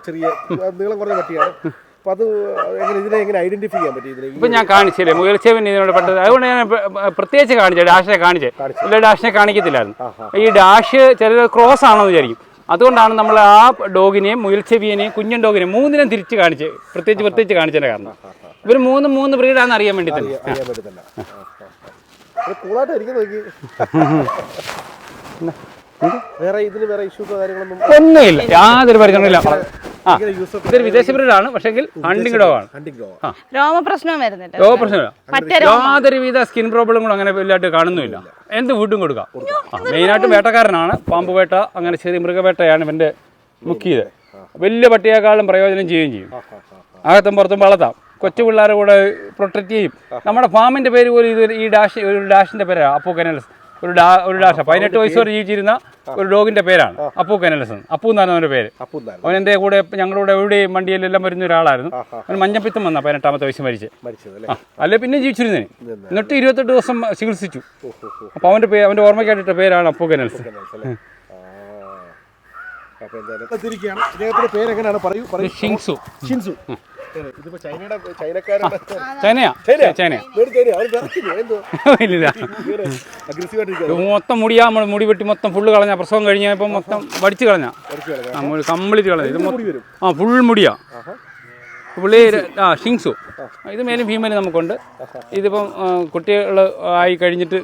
ചെറിയ നീളം കുറഞ്ഞ പട്ടിയാണ്. അത് എങ്ങനെ ഇതിനെ എങ്ങനെ ഐഡന്റിഫൈ ചെയ്യാൻ പറ്റും ഇതിനെ? ഇപ്പം ഞാൻ കാണിച്ചില്ലേ? മുയൽച്ചേവൻ ഇതിനോട് പെട്ടത് അതുകൊണ്ട് ഞാൻ പ്ര- പ്രത്യേകിച്ച് കാണിച്ചത് ഡാഷിനെ കാണിച്ചത് ഇല്ല ഡാഷിനെ കാണിക്കത്തില്ലായിരുന്നു. ഈ ഡാഷ് ചിലർ ക്രോസ് ആണെന്ന് വിചാരിക്കും. അതുകൊണ്ടാണ് നമ്മൾ ആ ഡോഗിനെയും മുയൽച്ചെവിയെയും കുഞ്ഞൻ ഡോഗിനെയും മൂന്നിനും തിരിച്ച് കാണിച്ച് പ്രത്യേകിച്ച് പ്രത്യേകിച്ച് കാണിച്ചതിന്റെ കാരണം. ഇവർ മൂന്ന് മൂന്ന് ബ്രീഡാണെന്ന് അറിയാൻ വേണ്ടി തന്നെ. അറിയാൻ വേണ്ടി തന്നെ. നോക്കി. വേറെ ഇതിന് വേറെ ഇഷ്യൂസോ കാര്യങ്ങളൊന്നും? ഒന്നുമില്ല. യാതൊരു യൂസ് ഇതൊരു വിദേശ ബ്രീഡാണ് പക്ഷെങ്കിൽ ഹണ്ടിങ് ഡോഗ് ആണ്. ഡോ ആ. രോമപ്രശ്നം വരുന്നില്ല. രോഗ പ്രശ്നമില്ല. മറ്റേ യാതൊരുവിധ സ്കിൻ പ്രോബ്ലങ്ങളും അങ്ങനെ വലിയതായിട്ട് കാണുന്നുമില്ല. എന്ത് ഫുഡും കൊടുക്കാം. ആ. മെയിനായിട്ട് വേട്ടക്കാരനാണ്. പാമ്പ് വേട്ട അങ്ങനെ ചെറിയ മൃഗവേട്ടയാണ് ഇവന്റെ മുക്കിയത്. വലിയ പട്ടിയേക്കാളും പ്രയോജനം ചെയ്യുകയും ചെയ്യും. അകത്തും പുറത്തും വളർത്താം. കൊച്ചു പിള്ളേരെ കൂടെ പ്രൊട്ടക്റ്റ് ചെയ്യും. നമ്മുടെ ഫാമിന്റെ പേര് പോലും ഇത് ഈ ഡാഷ് ഒരു ഡാഷിന്റെ പേരാണ് അപ്പോ കനൽസ്. ഒരു ഡാ ഒരു ഡാഷ. പതിനെട്ട് വയസ്സ് വരെ ജീവിച്ചിരുന്ന ഒരു ഡോഗിന്റെ പേരാണ്. അപ്പു കനലസൻ. അപ്പു എന്നാണ് അവന്റെ പേര്. അപ്പൊ അവൻ എന്റെ കൂടെ ഞങ്ങളുടെ കൂടെ എവിടെയും വണ്ടിയിലെല്ലാം വരുന്ന ഒരാളായിരുന്നു. അവൻ മഞ്ഞപ്പിത്തം വന്ന പതിനെട്ടാമത്തെ വയസ്സ് മരിച്ച്. മരിച്ചത് അല്ലേ? പിന്നെ ജീവിച്ചിരുന്നേ. എന്നിട്ട് ഇരുപത്തെട്ട് ദിവസം ചികിത്സിച്ചു. അപ്പൊ അവന്റെ പേര് അവന്റെ ഓർമ്മയ്ക്കായിട്ടിട്ട പേരാണ് അപ്പു കനൽസ് അല്ലേ? ആ. അപ്പൊ എന്തായാലും തിരിക്കുകയാണ് ഇദ്ദേഹത്തിന്റെ പേര് എങ്ങനെയാണ് പറയൂ. ഷിൻസു. ഷിൻസു. ചൈനയാ? ആയിട്ടിരിക്കുക മൊത്തം മുടിയാ നമ്മൾ മുടി വെട്ടി മൊത്തം ഫുള്ള് കളഞ്ഞ പ്രസവം കഴിഞ്ഞപ്പോൾ മൊത്തം വടിച്ച് കളഞ്ഞ. കംപ്ലീറ്റ് കളഞ്ഞ. ഇത് മൊത്തം ആ ഫുൾ മുടിയാ. പുള്ളി ആ ഷിങ്സു. ഇത് മേലും ഫീമെയിൽ നമുക്കുണ്ട്. ഇതിപ്പം കുട്ടികൾ ആയി കഴിഞ്ഞിട്ട്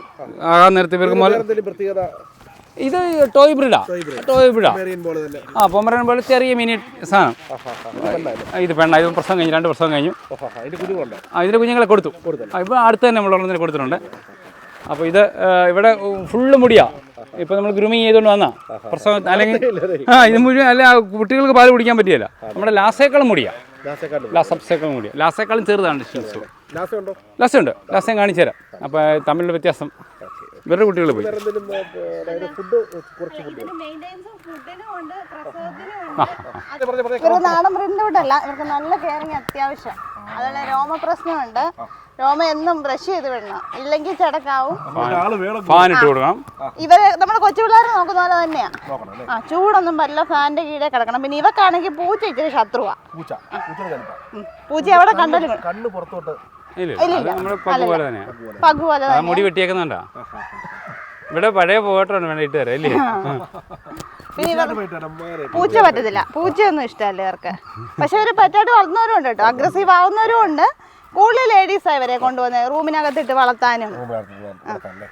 ആകാൻ നേരത്തെ ഇവർക്ക് പ്രത്യേകത ഇത് ടോയ് ബ്രിഡാ ടോയ് ബ്രിഡാ ആ. പൊമറൻ പോലെ ചെറിയ മിനി സാധനം. ഇത് പെണ്ണ. ഇത് പ്രസവം കഴിഞ്ഞു രണ്ട് പ്രസവം കഴിഞ്ഞു. ആ ഇതിന്റെ കുഞ്ഞുങ്ങളെ കൊടുത്തു. ഇപ്പം ഇപ്പോൾ അടുത്ത് തന്നെ നമ്മൾ ഒരെണ്ണത്തിന് കൊടുത്തിട്ടുണ്ട്. അപ്പോൾ ഇത് ഇവിടെ ഫുള്ള് മുടിയാ. ഇപ്പൊ നമ്മൾ ഗ്രൂമിങ് ചെയ്തുകൊണ്ട് വന്നാ. പ്രസവം അല്ലെങ്കിൽ ആ ഇത് മുഴുവൻ അല്ല കുട്ടികൾക്ക് പാൽ കുടിക്കാൻ പറ്റിയല്ല. നമ്മുടെ ലാസേക്കാളും മുടിയാ. ലാസേക്കാളും മുടിയാ. ലാസേക്കാളും ചെറുതാണ് ലാസ്റ്റ് ലാസ ഉണ്ടോ ഉണ്ട് ലാസ്റ്റ് കാണിച്ചു തരാം അപ്പോൾ തമ്മിലുള്ള വ്യത്യാസം. ഇവരുടെ കുട്ടികൾ പോയി. വേറെ എന്തെങ്കിലും ഫുഡ് കുറച്ച് ഫുഡ് പറഞ്ഞ പറഞ്ഞ. ഇവർക്ക് നാടൻ ബ്രീഡിന്റെ വിട്ടല്ല ഇവർക്ക് നല്ല കെയറിങ് അത്യാവശ്യം. അതുപോലെ രോമപ്രശ്നമുണ്ട് രോമ എന്നും ബ്രഷ് ചെയ്ത് വിടണം. ഇല്ലെങ്കിൽ ചടക്കാവും. ആൾ വേണം ഫാൻ ഇട്ട് കൊടുക്കണം. ഇവർ നമ്മുടെ കൊച്ചു പിള്ളേരെ നോക്കുന്ന പോലെ തന്നെയാ. ആ ചൂടൊന്നും പറ്റില്ല ഫാനിന്റെ കീഴെ കിടക്കണം. പിന്നെ ഇവക്കാണെങ്കിൽ പൂച്ച ഇച്ചിരി ശത്രുവാ. പൂച്ച. പൂച്ചയുടെ കണ്ടിട്ടാ പൂച്ച എവിടെ കണ്ടാലും കണ്ണ് പുറത്തോട്ട് ഇല്ല ഇല്ല മുടി വെട്ടിയേക്കുന്നുണ്ടോ? ഇവിടെ പഴയ പോയിട്ടാണ് വേണ്ട ഇട്ട് തരാം ഇവർ അമ്മമാരെ പൂച്ച ഒന്നും പൂച്ചയൊന്നും ഇഷ്ടമല്ല ഇവർക്ക്. പക്ഷെ ഇവർ പറ്റായിട്ട് വളർന്നവരും ഉണ്ട് കേട്ടോ. അഗ്രസീവ് ആവുന്നവരും ഉണ്ട്. കൂടുതൽ ലേഡീസാണ് ഇവരെ കൊണ്ടുവന്ന്. റൂമിനകത്തിട്ട് വളർത്താനും. റൂമിനകത്ത് ഇട്ട് വളർത്താനും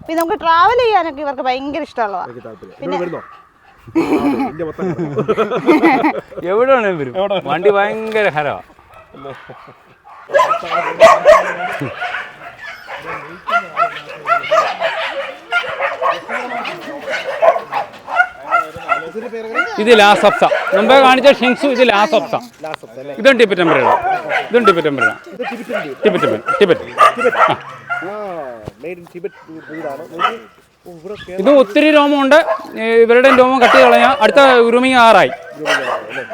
പിന്നെ നമുക്ക് ട്രാവൽ ചെയ്യാനൊക്കെ ഇവർക്ക് ഭയങ്കര ഇഷ്ടമുള്ളതാണ് പിന്നെ എവിടെയാണ് വണ്ടി ഭയങ്കര ഹരമാണ്? ഇത് ലാസപ്സ മുമ്പേ കാണിച്ച ഷിങ്സു ഇത് ലാസപ്സ? ഇതും ടിപ്പറ്റ് ടെമ്പറാണ് ഇതും ടിപ്പറ്റ് ടിബറ്റിന്റെ. ടിപ്പറ്റ് ടിപ്പറ്റ് ഇത് ഒത്തിരി രോമമുണ്ട്. ഉണ്ട് ഇവരുടെ രോമം കട്ടി കളഞ്ഞാൽ അടുത്ത ഗ്രൂമിങ് ആറായി.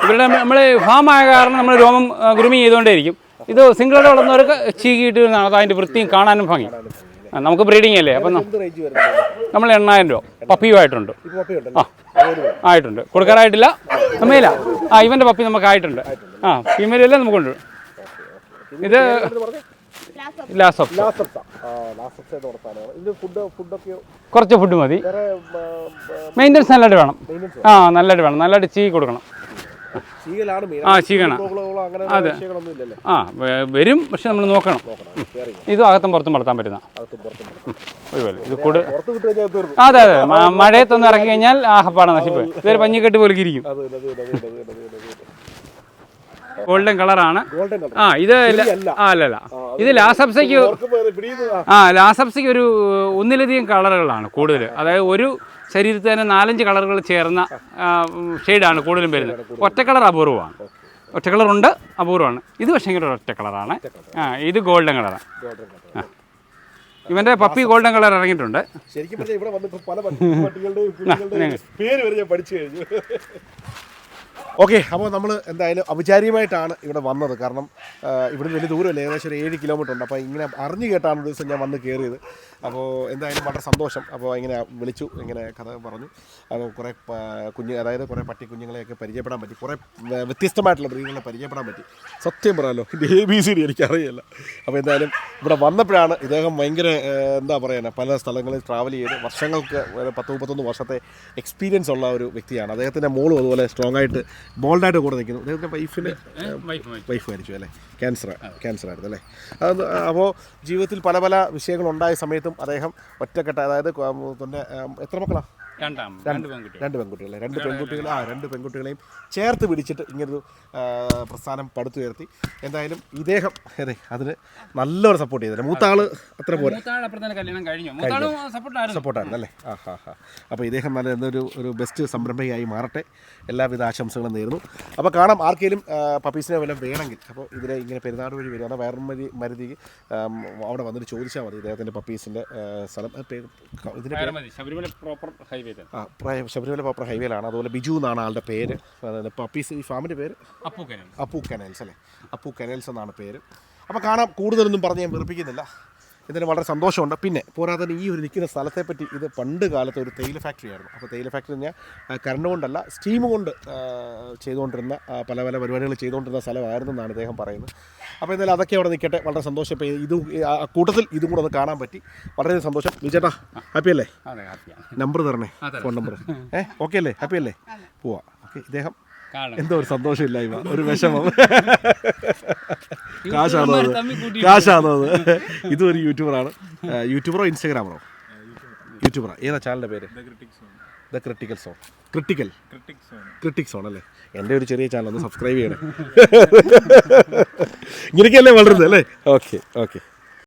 ഇവരുടെ നമ്മൾ ഫാം ആയ കാരണം നമ്മൾ രോമം ഗ്രൂമിങ് ചെയ്തുകൊണ്ടേയിരിക്കും. ഇത് സിംഗിളോട് വളർന്നവർക്ക് ചീകിയിട്ട് അത് അതിന്റെ വൃത്തിയും കാണാനും ഭംഗി. ആ, നമുക്ക് ബ്രീഡിംഗ് അല്ലേ? അപ്പം എന്ത് റേഞ്ച് വരുന്നത് നമ്മൾ എണ്ണായിരം രൂപ. പപ്പിയുമായിട്ടുണ്ട് ഇപ്പൊ പപ്പയുണ്ടല്ലോ അവൈലബിൾ ആയിട്ടുണ്ട്. കൊടുക്കാറായിട്ടില്ല. നമ്മയില്ല ആ ഇവന്റെ പപ്പി നമുക്ക് ആയിട്ടുണ്ട്. ആ ഫീമെയിൽ അല്ലേ നമുക്കുണ്ട് ഇത് ലാസോപ്പ് ലാസപ്സ. ആ ലാസപ്സ എന്ന് പറഞ്ഞ ഇതിന് ഫുഡ് ഫുഡൊക്കെ കുറച്ച് ഫുഡ് മതി. വേറെ മെയിന്റെനൻസ് നല്ലതായിട്ട് വേണം. മെയിന്റെനൻസ് ആ നല്ലതായിട്ട് വേണം. നല്ലതായിട്ട് ചീ കൊടുക്കണം. ആ ചീകണ അതെ ആ വരും പക്ഷെ നമ്മൾ നോക്കണം ഇതും അകത്തും പുറത്തും വളർത്താൻ പറ്റുന്ന ഇത് കൂട് അതെ അതെ മഴയത്തൊന്ന് ഇറക്കി കഴിഞ്ഞാൽ ആഹപ്പാടെ നശിപ്പ് ഇതൊരു പഞ്ഞിക്കെട്ട് പോലെ ഇരിക്കും. ഗോൾഡൻ കളറാണ് ആ ഇത് ആ അല്ലല്ല ഇത് പിടിയുന്നു ആ, ലാസപ്സയ്ക്ക് ഒരു ഒന്നിലധികം കളറുകളാണ് കൂടുതൽ അതായത് ഒരു ശരീരത്തിൽ തന്നെ നാലഞ്ച് കളറുകൾ ചേർന്ന ഷെയ്ഡാണ് കൂടുതലും വരുന്നത്. ഒറ്റ കളർ അപൂർവമാണ്. ഒറ്റ കളറുണ്ട് അപൂർവമാണ്. ഇത് പക്ഷേ ഒറ്റ കളറാണ്. ആ ഇത് ഗോൾഡൻ കളറാണ്. ഇവന്റെ പപ്പി ഗോൾഡൻ കളർ ഇറങ്ങിയിട്ടുണ്ട്. ശരിക്കും ഇവിടെ വന്നിട്ട് പല പേര് വരെ ഞാൻ പഠിച്ചു കഴിഞ്ഞു. ഓക്കെ. അപ്പോൾ നമ്മൾ എന്തായാലും ഔപചാരികമായിട്ടാണ് ഇവിടെ വന്നത്. കാരണം ഇവിടെ വലിയ ദൂരമല്ല? ഏകദേശം ഒരു ഏഴ് കിലോമീറ്റർ ഉണ്ട്. അപ്പോൾ ഇങ്ങനെ അറിഞ്ഞു കേട്ടാണ് ഒരു ദിവസം ഞാൻ വന്ന് കയറിയത് അപ്പോൾ എന്തായാലും വളരെ സന്തോഷം. അപ്പോൾ ഇങ്ങനെ വിളിച്ചു ഇങ്ങനെ കഥ പറഞ്ഞു. അപ്പോൾ കുറേ കുഞ്ഞു അതായത് കുറേ പട്ടി കുഞ്ഞുങ്ങളെയൊക്കെ പരിചയപ്പെടാൻ പറ്റി. കുറേ വ്യത്യസ്തമായിട്ടുള്ള ബ്രീഡുകളെ പരിചയപ്പെടാൻ പറ്റി. സത്യം പറയാലോ എന്റെ എ ബി സി ഡി എനിക്കറിയില്ല. അപ്പോൾ എന്തായാലും ഇവിടെ വന്നപ്പോഴാണ് ഇദ്ദേഹം ഭയങ്കര എന്താ പറയുക പല സ്ഥലങ്ങളിൽ ട്രാവൽ ചെയ്ത് വർഷങ്ങൾക്ക് പത്ത് മുപ്പത്തൊന്ന് വർഷത്തെ എക്സ്പീരിയൻസ് ഉള്ള ഒരു വ്യക്തിയാണ്. അദ്ദേഹത്തിന്റെ മോളും അതുപോലെ സ്ട്രോങ് ആയിട്ട് ബോൾഡായിട്ട് കൂടെ നിൽക്കുന്നു. അദ്ദേഹത്തിന്റെ വൈഫിന്? വൈഫ് മരിച്ചു അല്ലേ? ക്യാൻസർ ക്യാൻസർ ആയിരുന്നു അല്ലേ? അത് അപ്പോൾ ജീവിതത്തിൽ പല പല വിഷയങ്ങളുണ്ടായ സമയത്തും അദ്ദേഹം ഒറ്റക്കെട്ട അതായത് പിന്നെ എത്ര മക്കളാണ് രണ്ടാം രണ്ട്. പെൺകുട്ടികൾ. രണ്ട് പെൺകുട്ടികളെ രണ്ട് പെൺകുട്ടികൾ ആ രണ്ട് പെൺകുട്ടികളെയും ചേർത്ത് പിടിച്ചിട്ട് ഇങ്ങനൊരു പ്രസ്ഥാനം പടുത്തുയർത്തി. എന്തായാലും ഇദ്ദേഹം അതെ അതിന് നല്ലൊരു സപ്പോർട്ട് ചെയ്തില്ല മൂത്ത ആൾ അത്ര പോലെ സപ്പോർട്ടായിരുന്നു അല്ലേ? ആ ഹാ ഹാ. അപ്പോൾ ഇദ്ദേഹം നല്ല എന്നൊരു ഒരു ബെസ്റ്റ് സംരംഭകയായി മാറട്ടെ. എല്ലാവിധ ആശംസകളും നേരുന്നു. അപ്പോൾ കാണാം ആർക്കെങ്കിലും പപ്പീസിനെ വല്ലതും വേണമെങ്കിൽ. അപ്പോൾ ഇതിലെ ഇങ്ങനെ പെരുന്നാട് വഴി വരികയാണ്. വയറുമതി മരുതി അവിടെ വന്നിട്ട് ചോദിച്ചാൽ മതി. ഇദ്ദേഹത്തിന്റെ പപ്പീസിന്റെ സ്ഥലം. ഇതിന്റെ ശബരിമല പ്രോപ്പർ ഹൈവേ ആ ശബരിമല പ്രോപ്പർ ഹൈവേയിലാണ് അതുപോലെ ബിജു എന്നാണ് ആളുടെ പേര്. പപ്പീസ് ഈ ഫാമിന്റെ പേര്? അപ്പൂക്കനെ അപ്പു കനൽസ് അല്ലേ? അപ്പു കനൽസ് എന്നാണ് പേര്. അപ്പോൾ കാണാം കൂടുതലൊന്നും പറഞ്ഞ് ഞാൻ വെറുപ്പിക്കുന്നില്ല. ഇതിന് വളരെ സന്തോഷമുണ്ട്. പിന്നെ പോരാതെ ഈ ഒരു നിൽക്കുന്ന സ്ഥലത്തെപ്പറ്റി ഇത് പണ്ട് കാലത്ത് ഒരു തേയില ഫാക്ടറി ആയിരുന്നു അപ്പോൾ തേയില ഫാക്ടറി പറഞ്ഞാൽ കറണ്ട് കൊണ്ടല്ല സ്റ്റീം കൊണ്ട് ചെയ്തുകൊണ്ടിരുന്ന പല പല പരിപാടികൾ ചെയ്തുകൊണ്ടിരുന്ന സ്ഥലമായിരുന്നു എന്നാണ് ഇദ്ദേഹം പറയുന്നത്. അപ്പോൾ എന്തായാലും അതൊക്കെ അവിടെ നിൽക്കട്ടെ. വളരെ സന്തോഷം. ഇപ്പോൾ ഇത് കൂട്ടത്തിൽ ഇതും കൂടെ ഒന്ന് കാണാൻ പറ്റി. വളരെ സന്തോഷം. വിജേട്ടാ ഹാപ്പി അല്ലേ? നമ്പർ തരണേ ഫോൺ നമ്പർ ഏഹ് ഓക്കെ അല്ലേ? ഹാപ്പി അല്ലേ? പോവാം. ഓക്കെ ഇദ്ദേഹം എന്തോ ഒരു സന്തോഷമില്ലായ്മ ഒരു വിഷമം. കാശാണോ അത്? കാശാണോ അത്? ഇതും ഒരു യൂട്യൂബറാണ് യൂട്യൂബറോ ഇൻസ്റ്റാഗ്രാമറോ? യൂട്യൂബറാ. ഏതാ ചാനലിന്റെ പേര്? The critical zone critical critic zone അല്ലേ? എന്റെ ഒരു ചെറിയ ചാനൽ ഒന്ന് സബ്സ്ക്രൈബ് ചെയ്യണേ. ഇങ്ങനെയൊക്കെയല്ലേ വളരുന്നത് അല്ലേ? Okay okay